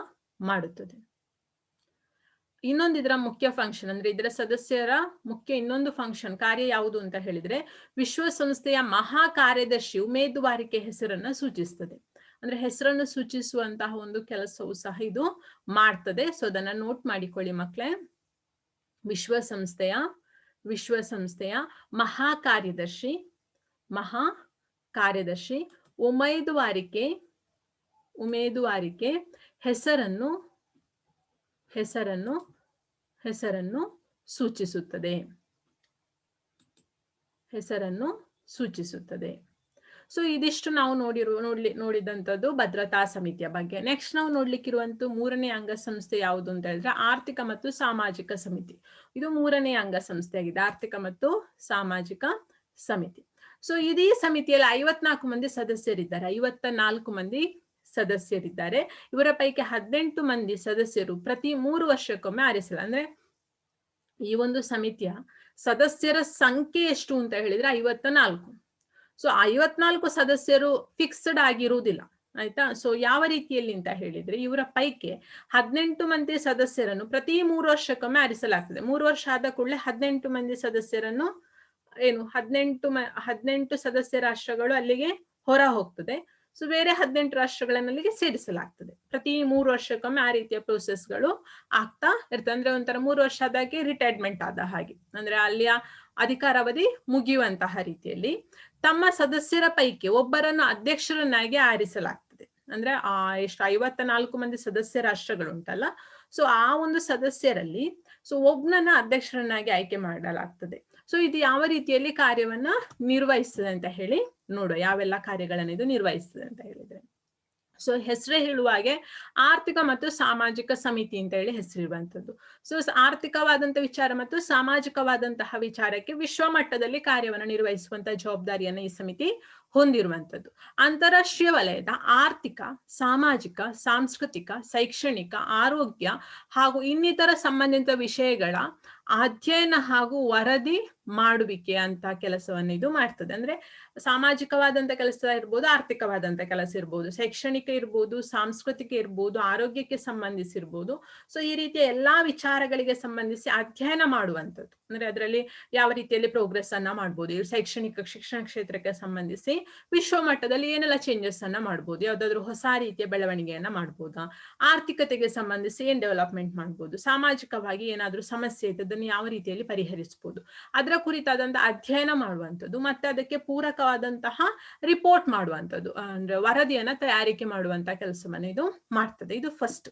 [SPEAKER 1] ಮಾಡುತ್ತದೆ. ಇನ್ನೊಂದು ಇದರ ಮುಖ್ಯ ಫಂಕ್ಷನ್ ಅಂದ್ರೆ ಇದರ ಸದಸ್ಯರ ಮುಖ್ಯ ಇನ್ನೊಂದು ಫಂಕ್ಷನ್ ಕಾರ್ಯ ಯಾವುದು ಅಂತ ಹೇಳಿದ್ರೆ, ವಿಶ್ವಸಂಸ್ಥೆಯ ಮಹಾ ಕಾರ್ಯದರ್ಶಿ ಉಮೇದುವಾರಿಕೆ ಹೆಸರನ್ನ ಸೂಚಿಸ್ತದೆ. ಅಂದ್ರೆ ಹೆಸರನ್ನು ಸೂಚಿಸುವಂತಹ ಒಂದು ಕೆಲಸವು ಸಹ ಇದು ಮಾಡ್ತದೆ. ಸೊ ಅದನ್ನ ನೋಟ್ ಮಾಡಿಕೊಳ್ಳಿ ಮಕ್ಕಳೇ ವಿಶ್ವಸಂಸ್ಥೆಯ ವಿಶ್ವಸಂಸ್ಥೆಯ ಮಹಾ ಕಾರ್ಯದರ್ಶಿ ಮಹಾ ಕಾರ್ಯದರ್ಶಿ ಉಮೇದುವಾರಿಕೆ ಉಮೇದುವಾರಿಕೆ ಹೆಸರನ್ನು ಹೆಸರನ್ನು ಹೆಸರನ್ನು ಸೂಚಿಸುತ್ತದೆ. ಹೆಸರನ್ನು ಸೂಚಿಸುತ್ತದೆ. ಸೊ ಇದಿಷ್ಟು ನಾವು ನೋಡಿರುವ ನೋಡ್ಲಿ, ನೋಡಿದಂಥದ್ದು ಭದ್ರತಾ ಸಮಿತಿಯ ಬಗ್ಗೆ. ನೆಕ್ಸ್ಟ್ ನಾವು ನೋಡ್ಲಿಕ್ಕಿರುವಂತ ಮೂರನೇ ಅಂಗ ಸಂಸ್ಥೆ ಯಾವುದು ಅಂತ ಹೇಳಿದ್ರೆ ಆರ್ಥಿಕ ಮತ್ತು ಸಾಮಾಜಿಕ ಸಮಿತಿ. ಇದು ಮೂರನೇ ಅಂಗಸಂಸ್ಥೆ ಆಗಿದೆ ಆರ್ಥಿಕ ಮತ್ತು ಸಾಮಾಜಿಕ ಸಮಿತಿ. ಸೊ ಇಡೀ ಸಮಿತಿಯಲ್ಲಿ ಐವತ್ನಾಲ್ಕು ಮಂದಿ ಸದಸ್ಯರಿದ್ದಾರೆ ಐವತ್ತ ನಾಲ್ಕು ಮಂದಿ ಸದಸ್ಯರಿದ್ದಾರೆ. ಇವರ ಪೈಕಿ ಹದಿನೆಂಟು ಮಂದಿ ಸದಸ್ಯರು ಪ್ರತಿ ಮೂರು ವರ್ಷಕ್ಕೊಮ್ಮೆ ಆರಿಸಲ್ಲ. ಅಂದ್ರೆ ಈ ಒಂದು ಸಮಿತಿಯ ಸದಸ್ಯರ ಸಂಖ್ಯೆ ಎಷ್ಟು ಅಂತ ಹೇಳಿದ್ರೆ ಐವತ್ತ ನಾಲ್ಕು ಸೊ ಐವತ್ನಾಲ್ಕು ಸದಸ್ಯರು ಫಿಕ್ಸ್ಡ್ ಆಗಿರುವುದಿಲ್ಲ. ಆಯ್ತಾ? ಸೊ ಯಾವ ರೀತಿಯಲ್ಲಿ ಅಂತ ಹೇಳಿದ್ರೆ ಇವರ ಪೈಕಿ ಹದಿನೆಂಟು ಮಂದಿ ಸದಸ್ಯರನ್ನು ಪ್ರತಿ ಮೂರು ವರ್ಷಕ್ಕೊಮ್ಮೆ ಆರಿಸಲಾಗ್ತದೆ. ಮೂರು ವರ್ಷ ಆದ ಕೂಡಲೇ ಹದಿನೆಂಟು ಮಂದಿ ಸದಸ್ಯರನ್ನು ಏನು ಹದಿನೆಂಟು ಮ, ಹದಿನೆಂಟು ಸದಸ್ಯ ರಾಷ್ಟ್ರಗಳು ಅಲ್ಲಿಗೆ ಹೊರ ಹೋಗ್ತದೆ. ಸೊ ಬೇರೆ ಹದಿನೆಂಟು ರಾಷ್ಟ್ರಗಳನ್ನಲ್ಲಿಗೆ ಸೇರಿಸಲಾಗ್ತದೆ. ಪ್ರತಿ ಮೂರು ವರ್ಷಕ್ಕೊಮ್ಮೆ ಆ ರೀತಿಯ ಪ್ರೋಸೆಸ್ಗಳು ಆಗ್ತಾ ಇರ್ತದೆ. ಅಂದ್ರೆ ಒಂಥರ ಮೂರು ವರ್ಷ ಆದಾಗೆ ರಿಟೈರ್ಮೆಂಟ್ ಆದ ಹಾಗೆ. ಅಂದ್ರೆ ಅಲ್ಲಿಯ ಅಧಿಕಾರಾವಧಿ ಮುಗಿಯುವಂತಹ ರೀತಿಯಲ್ಲಿ ತಮ್ಮ ಸದಸ್ಯರ ಪೈಕಿ ಒಬ್ಬರನ್ನು ಅಧ್ಯಕ್ಷರನ್ನಾಗಿ ಆರಿಸಲಾಗ್ತದೆ. ಅಂದ್ರೆ ಆ ಎಷ್ಟು ಐವತ್ತ ನಾಲ್ಕು ಮಂದಿ ಸದಸ್ಯ ರಾಷ್ಟ್ರಗಳು ಉಂಟಲ್ಲ ಸೊ ಆ ಒಂದು ಸದಸ್ಯರಲ್ಲಿ ಸೊ ಒಬ್ನನ್ನ ಅಧ್ಯಕ್ಷರನ್ನಾಗಿ ಆಯ್ಕೆ ಮಾಡಲಾಗ್ತದೆ. ಸೊ ಇದು ಯಾವ ರೀತಿಯಲ್ಲಿ ಕಾರ್ಯವನ್ನ ನಿರ್ವಹಿಸ್ತದೆ ಅಂತ ಹೇಳಿ ನೋಡುವ ಯಾವೆಲ್ಲ ಕಾರ್ಯಗಳನ್ನ ಇದು ನಿರ್ವಹಿಸ್ತದೆ ಅಂತ ಹೇಳಿದ್ರೆ. ಸೊ ಹೆಸರೇ ಹೇಳುವ ಹಾಗೆ ಆರ್ಥಿಕ ಮತ್ತು ಸಾಮಾಜಿಕ ಸಮಿತಿ ಅಂತ ಹೇಳಿ ಹೆಸರಿರುವಂತದ್ದು ಸೊ ಆರ್ಥಿಕವಾದಂತ ವಿಚಾರ ಮತ್ತು ಸಾಮಾಜಿಕವಾದಂತಹ ವಿಚಾರಕ್ಕೆ ವಿಶ್ವ ಮಟ್ಟದಲ್ಲಿ ಕಾರ್ಯವನ್ನು ನಿರ್ವಹಿಸುವಂತಹ ಜವಾಬ್ದಾರಿಯನ್ನ ಈ ಸಮಿತಿ ಹೊಂದಿರುವಂತದ್ದು ಅಂತಾರಾಷ್ಟ್ರೀಯ ವಲಯದ ಆರ್ಥಿಕ, ಸಾಮಾಜಿಕ, ಸಾಂಸ್ಕೃತಿಕ, ಶೈಕ್ಷಣಿಕ, ಆರೋಗ್ಯ ಹಾಗೂ ಇನ್ನಿತರ ಸಂಬಂಧಿತ ವಿಷಯಗಳ ಅಧ್ಯಯನ ಹಾಗೂ ವರದಿ ಮಾಡುವಿಕೆ ಅಂತ ಕೆಲಸವನ್ನು ಇದು ಮಾಡ್ತದೆ. ಅಂದ್ರೆ ಸಾಮಾಜಿಕವಾದಂತ ಕೆಲಸ ಇರ್ಬೋದು, ಆರ್ಥಿಕವಾದಂತ ಕೆಲಸ ಇರ್ಬೋದು, ಶೈಕ್ಷಣಿಕ ಇರ್ಬೋದು, ಸಾಂಸ್ಕೃತಿಕ ಇರ್ಬೋದು, ಆರೋಗ್ಯಕ್ಕೆ ಸಂಬಂಧಿಸಿರ್ಬೋದು. ಸೊ ಈ ರೀತಿಯ ಎಲ್ಲಾ ವಿಚಾರಗಳಿಗೆ ಸಂಬಂಧಿಸಿ ಅಧ್ಯಯನ ಮಾಡುವಂಥದ್ದು. ಅಂದ್ರೆ ಅದರಲ್ಲಿ ಯಾವ ರೀತಿಯಲ್ಲಿ ಪ್ರೋಗ್ರೆಸ್ ಅನ್ನ ಮಾಡ್ಬೋದು ಶೈಕ್ಷಣಿಕ ಶಿಕ್ಷಣ ಕ್ಷೇತ್ರಕ್ಕೆ ಸಂಬಂಧಿಸಿ ವಿಶ್ವ ಮಟ್ಟದಲ್ಲಿ ಏನೆಲ್ಲ ಚೇಂಜಸ್ ಅನ್ನ ಮಾಡ್ಬೋದು, ಯಾವ್ದಾದ್ರು ಹೊಸ ರೀತಿಯ ಬೆಳವಣಿಗೆಯನ್ನ ಮಾಡ್ಬೋದಾ, ಆರ್ಥಿಕತೆಗೆ ಸಂಬಂಧಿಸಿ ಏನ್ ಡೆವಲಪ್ಮೆಂಟ್ ಮಾಡ್ಬೋದು, ಸಾಮಾಜಿಕವಾಗಿ ಏನಾದ್ರೂ ಸಮಸ್ಯೆ ಇದೆ ಅದನ್ನು ಯಾವ ರೀತಿಯಲ್ಲಿ ಪರಿಹರಿಸಬಹುದು. ಅದರ ಕುರಿತಾದಂತಹ ಅಧ್ಯಯನ ಮಾಡುವಂಥದ್ದು, ಮತ್ತೆ ಅದಕ್ಕೆ ಪೂರಕವಾದಂತಹ ರಿಪೋರ್ಟ್ ಮಾಡುವಂಥದ್ದು ಅಂದ್ರೆ ವರದಿಯನ್ನ ತಯಾರಿಕೆ ಮಾಡುವಂತಹ ಕೆಲಸವನ್ನು ಇದು ಮಾಡ್ತದೆ. ಇದು ಫಸ್ಟ್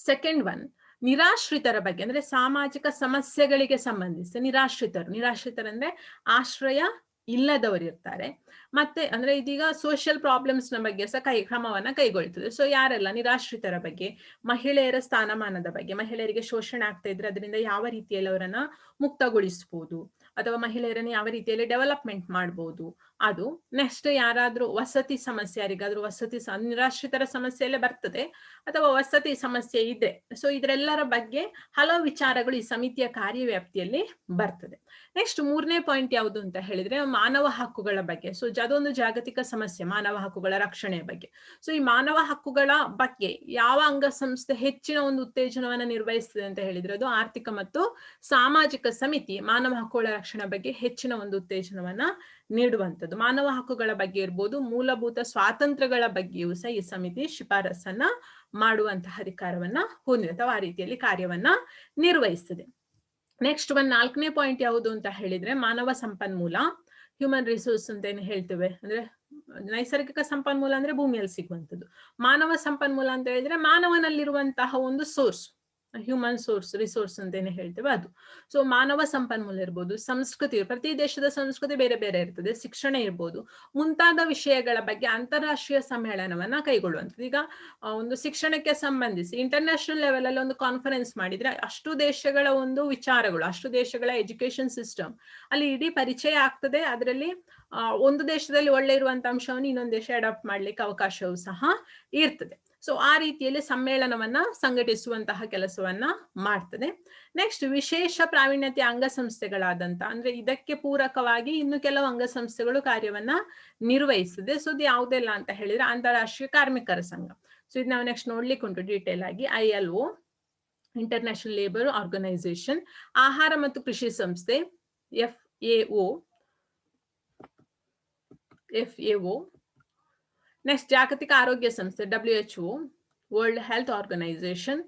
[SPEAKER 1] ಸೆಕೆಂಡ್ ಒನ್ ನಿರಾಶ್ರಿತರ ಬಗ್ಗೆ, ಅಂದ್ರೆ ಸಾಮಾಜಿಕ ಸಮಸ್ಯೆಗಳಿಗೆ ಸಂಬಂಧಿಸಿದ ನಿರಾಶ್ರಿತರು. ನಿರಾಶ್ರಿತರಂದ್ರೆ ಆಶ್ರಯ ಇಲ್ಲದವರು ಇರ್ತಾರೆ. ಮತ್ತೆ ಅಂದ್ರೆ ಇದೀಗ ಸೋಷಿಯಲ್ ಪ್ರಾಬ್ಲಮ್ಸ್ನ ಬಗ್ಗೆ ಸಹ ಕೈ, ಕ್ರಮವನ್ನ ಕೈಗೊಳ್ತದೆ. ಸೊ ಯಾರೆಲ್ಲ ನಿರಾಶ್ರಿತರ ಬಗ್ಗೆ, ಮಹಿಳೆಯರ ಸ್ಥಾನಮಾನದ ಬಗ್ಗೆ, ಮಹಿಳೆಯರಿಗೆ ಶೋಷಣೆ ಆಗ್ತಾ ಇದ್ರೆ ಅದರಿಂದ ಯಾವ ರೀತಿಯಲ್ಲಿ ಅವರನ್ನ ಮುಕ್ತಗೊಳಿಸಬಹುದು ಅಥವಾ ಮಹಿಳೆಯರನ್ನ ಯಾವ ರೀತಿಯಲ್ಲಿ ಡೆವಲಪ್ಮೆಂಟ್ ಮಾಡಬಹುದು ಅದು ನೆಕ್ಸ್ಟ್ ಯಾರಾದ್ರೂ ವಸತಿ ಸಮಸ್ಯೆ ಯಾರಿಗಾದ್ರೂ ವಸತಿ ನಿರಾಶ್ರಿತರ ಸಮಸ್ಯೆಯಲ್ಲೇ ಬರ್ತದೆ ಅಥವಾ ವಸತಿ ಸಮಸ್ಯೆ ಇದೆ ಸೊ ಇದರೆಲ್ಲರ ಬಗ್ಗೆ ಹಲವು ವಿಚಾರಗಳು ಈ ಸಮಿತಿಯ ಕಾರ್ಯವ್ಯಾಪ್ತಿಯಲ್ಲಿ ಬರ್ತದೆ. ನೆಕ್ಸ್ಟ್ ಮೂರನೇ ಪಾಯಿಂಟ್ ಯಾವುದು ಅಂತ ಹೇಳಿದ್ರೆ ಮಾನವ ಹಕ್ಕುಗಳ ಬಗ್ಗೆ. ಸೊ ಅದೊಂದು ಜಾಗತಿಕ ಸಮಸ್ಯೆ, ಮಾನವ ಹಕ್ಕುಗಳ ರಕ್ಷಣೆಯ ಬಗ್ಗೆ. ಸೊ ಈ ಮಾನವ ಹಕ್ಕುಗಳ ಬಗ್ಗೆ ಯಾವ ಅಂಗಸಂಸ್ಥೆ ಹೆಚ್ಚಿನ ಒಂದು ಉತ್ತೇಜನವನ್ನ ನಿರ್ವಹಿಸ್ತದೆ ಅಂತ ಹೇಳಿದ್ರೆ ಅದು ಆರ್ಥಿಕ ಮತ್ತು ಸಾಮಾಜಿಕ ಸಮಿತಿ ಮಾನವ ಹಕ್ಕುಗಳ ರಕ್ಷಣೆ ಬಗ್ಗೆ ಹೆಚ್ಚಿನ ಒಂದು ಉತ್ತೇಜನವನ್ನ ನೀಡುವಂಥದ್ದು. ಮಾನವ ಹಕ್ಕುಗಳ ಬಗ್ಗೆ ಇರ್ಬೋದು, ಮೂಲಭೂತ ಸ್ವಾತಂತ್ರ್ಯಗಳ ಬಗ್ಗೆಯೂ ಸಹ ಈ ಸಮಿತಿ ಶಿಫಾರಸನ್ನ ಮಾಡುವಂತಹ ಅಧಿಕಾರವನ್ನ ಹೊಂದಿದೆ ಅಥವಾ ಆ ರೀತಿಯಲ್ಲಿ ಕಾರ್ಯವನ್ನ ನಿರ್ವಹಿಸ್ತದೆ. ನೆಕ್ಸ್ಟ್ ಒಂದ್ ನಾಲ್ಕನೇ ಪಾಯಿಂಟ್ ಯಾವುದು ಅಂತ ಹೇಳಿದ್ರೆ ಮಾನವ ಸಂಪನ್ಮೂಲ ಹ್ಯೂಮನ್ ರಿಸೋರ್ಸ್ ಅಂತ ಏನು ಹೇಳ್ತೇವೆ. ಅಂದ್ರೆ ನೈಸರ್ಗಿಕ ಸಂಪನ್ಮೂಲ ಅಂದ್ರೆ ಭೂಮಿಯಲ್ಲಿ ಸಿಗುವಂಥದ್ದು. ಮಾನವ ಸಂಪನ್ಮೂಲ ಅಂತ ಹೇಳಿದ್ರೆ ಮಾನವನಲ್ಲಿರುವಂತಹ ಒಂದು ಸೋರ್ಸ್ ಹ್ಯೂಮನ್ ಸೋರ್ಸ್ ರಿಸೋರ್ಸ್ ಅಂತೇನೆ ಹೇಳ್ತೇವೆ ಅದು. ಸೊ ಮಾನವ ಸಂಪನ್ಮೂಲ ಇರ್ಬೋದು, ಸಂಸ್ಕೃತಿ, ಪ್ರತಿ ದೇಶದ ಸಂಸ್ಕೃತಿ ಬೇರೆ ಬೇರೆ ಇರ್ತದೆ, ಶಿಕ್ಷಣ ಇರ್ಬೋದು, ಮುಂತಾದ ವಿಷಯಗಳ ಬಗ್ಗೆ ಅಂತಾರಾಷ್ಟ್ರೀಯ ಸಮ್ಮೇಳನವನ್ನ ಕೈಗೊಳ್ಳುವಂಥದ್ದು. ಈಗ ಒಂದು ಶಿಕ್ಷಣಕ್ಕೆ ಸಂಬಂಧಿಸಿ ಇಂಟರ್ನ್ಯಾಷನಲ್ ಲೆವೆಲ್ ಅಲ್ಲಿ ಒಂದು ಕಾನ್ಫರೆನ್ಸ್ ಮಾಡಿದ್ರೆ ಅಷ್ಟು ದೇಶಗಳ ಒಂದು ವಿಚಾರಗಳು, ಅಷ್ಟು ದೇಶಗಳ ಎಜುಕೇಶನ್ ಸಿಸ್ಟಮ್ ಅಲ್ಲಿ ಇಡೀ ಪರಿಚಯ ಆಗ್ತದೆ. ಅದರಲ್ಲಿ ಒಂದು ದೇಶದಲ್ಲಿ ಒಳ್ಳೆ ಇರುವಂತ ಅಂಶವನ್ನು ಇನ್ನೊಂದು ದೇಶ ಅಡಾಪ್ಟ್ ಮಾಡ್ಲಿಕ್ಕೆ ಅವಕಾಶವೂ ಸಹ ಇರ್ತದೆ. ಸೊ ಆ ರೀತಿಯಲ್ಲಿ ಸಮ್ಮೇಳನವನ್ನ ಸಂಘಟಿಸುವಂತಹ ಕೆಲಸವನ್ನ ಮಾಡ್ತದೆ. ನೆಕ್ಸ್ಟ್ ವಿಶೇಷ ಪ್ರಾವೀಣ್ಯತೆ ಅಂಗಸಂಸ್ಥೆಗಳಾದಂತ, ಅಂದ್ರೆ ಇದಕ್ಕೆ ಪೂರಕವಾಗಿ ಇನ್ನು ಕೆಲವು ಅಂಗಸಂಸ್ಥೆಗಳು ಕಾರ್ಯವನ್ನ ನಿರ್ವಹಿಸ್ತದೆ. ಸೊ ಇದು ಯಾವುದೆಲ್ಲ ಅಂತ ಹೇಳಿದ್ರೆ ಅಂತಾರಾಷ್ಟ್ರೀಯ ಕಾರ್ಮಿಕರ ಸಂಘ. ಸೊ ಇದು ನಾವು ನೆಕ್ಸ್ಟ್ ನೋಡ್ಲಿಕ್ಕೆ ಉಂಟು ಡೀಟೇಲ್ ಆಗಿ. I L O international labour organisation ಆಹಾರ ಮತ್ತು ಕೃಷಿ ಸಂಸ್ಥೆ F A F A next ಜಾಗತಿಕ ಆರೋಗ್ಯ ಸಂಸ್ಥೆ W H world health organisation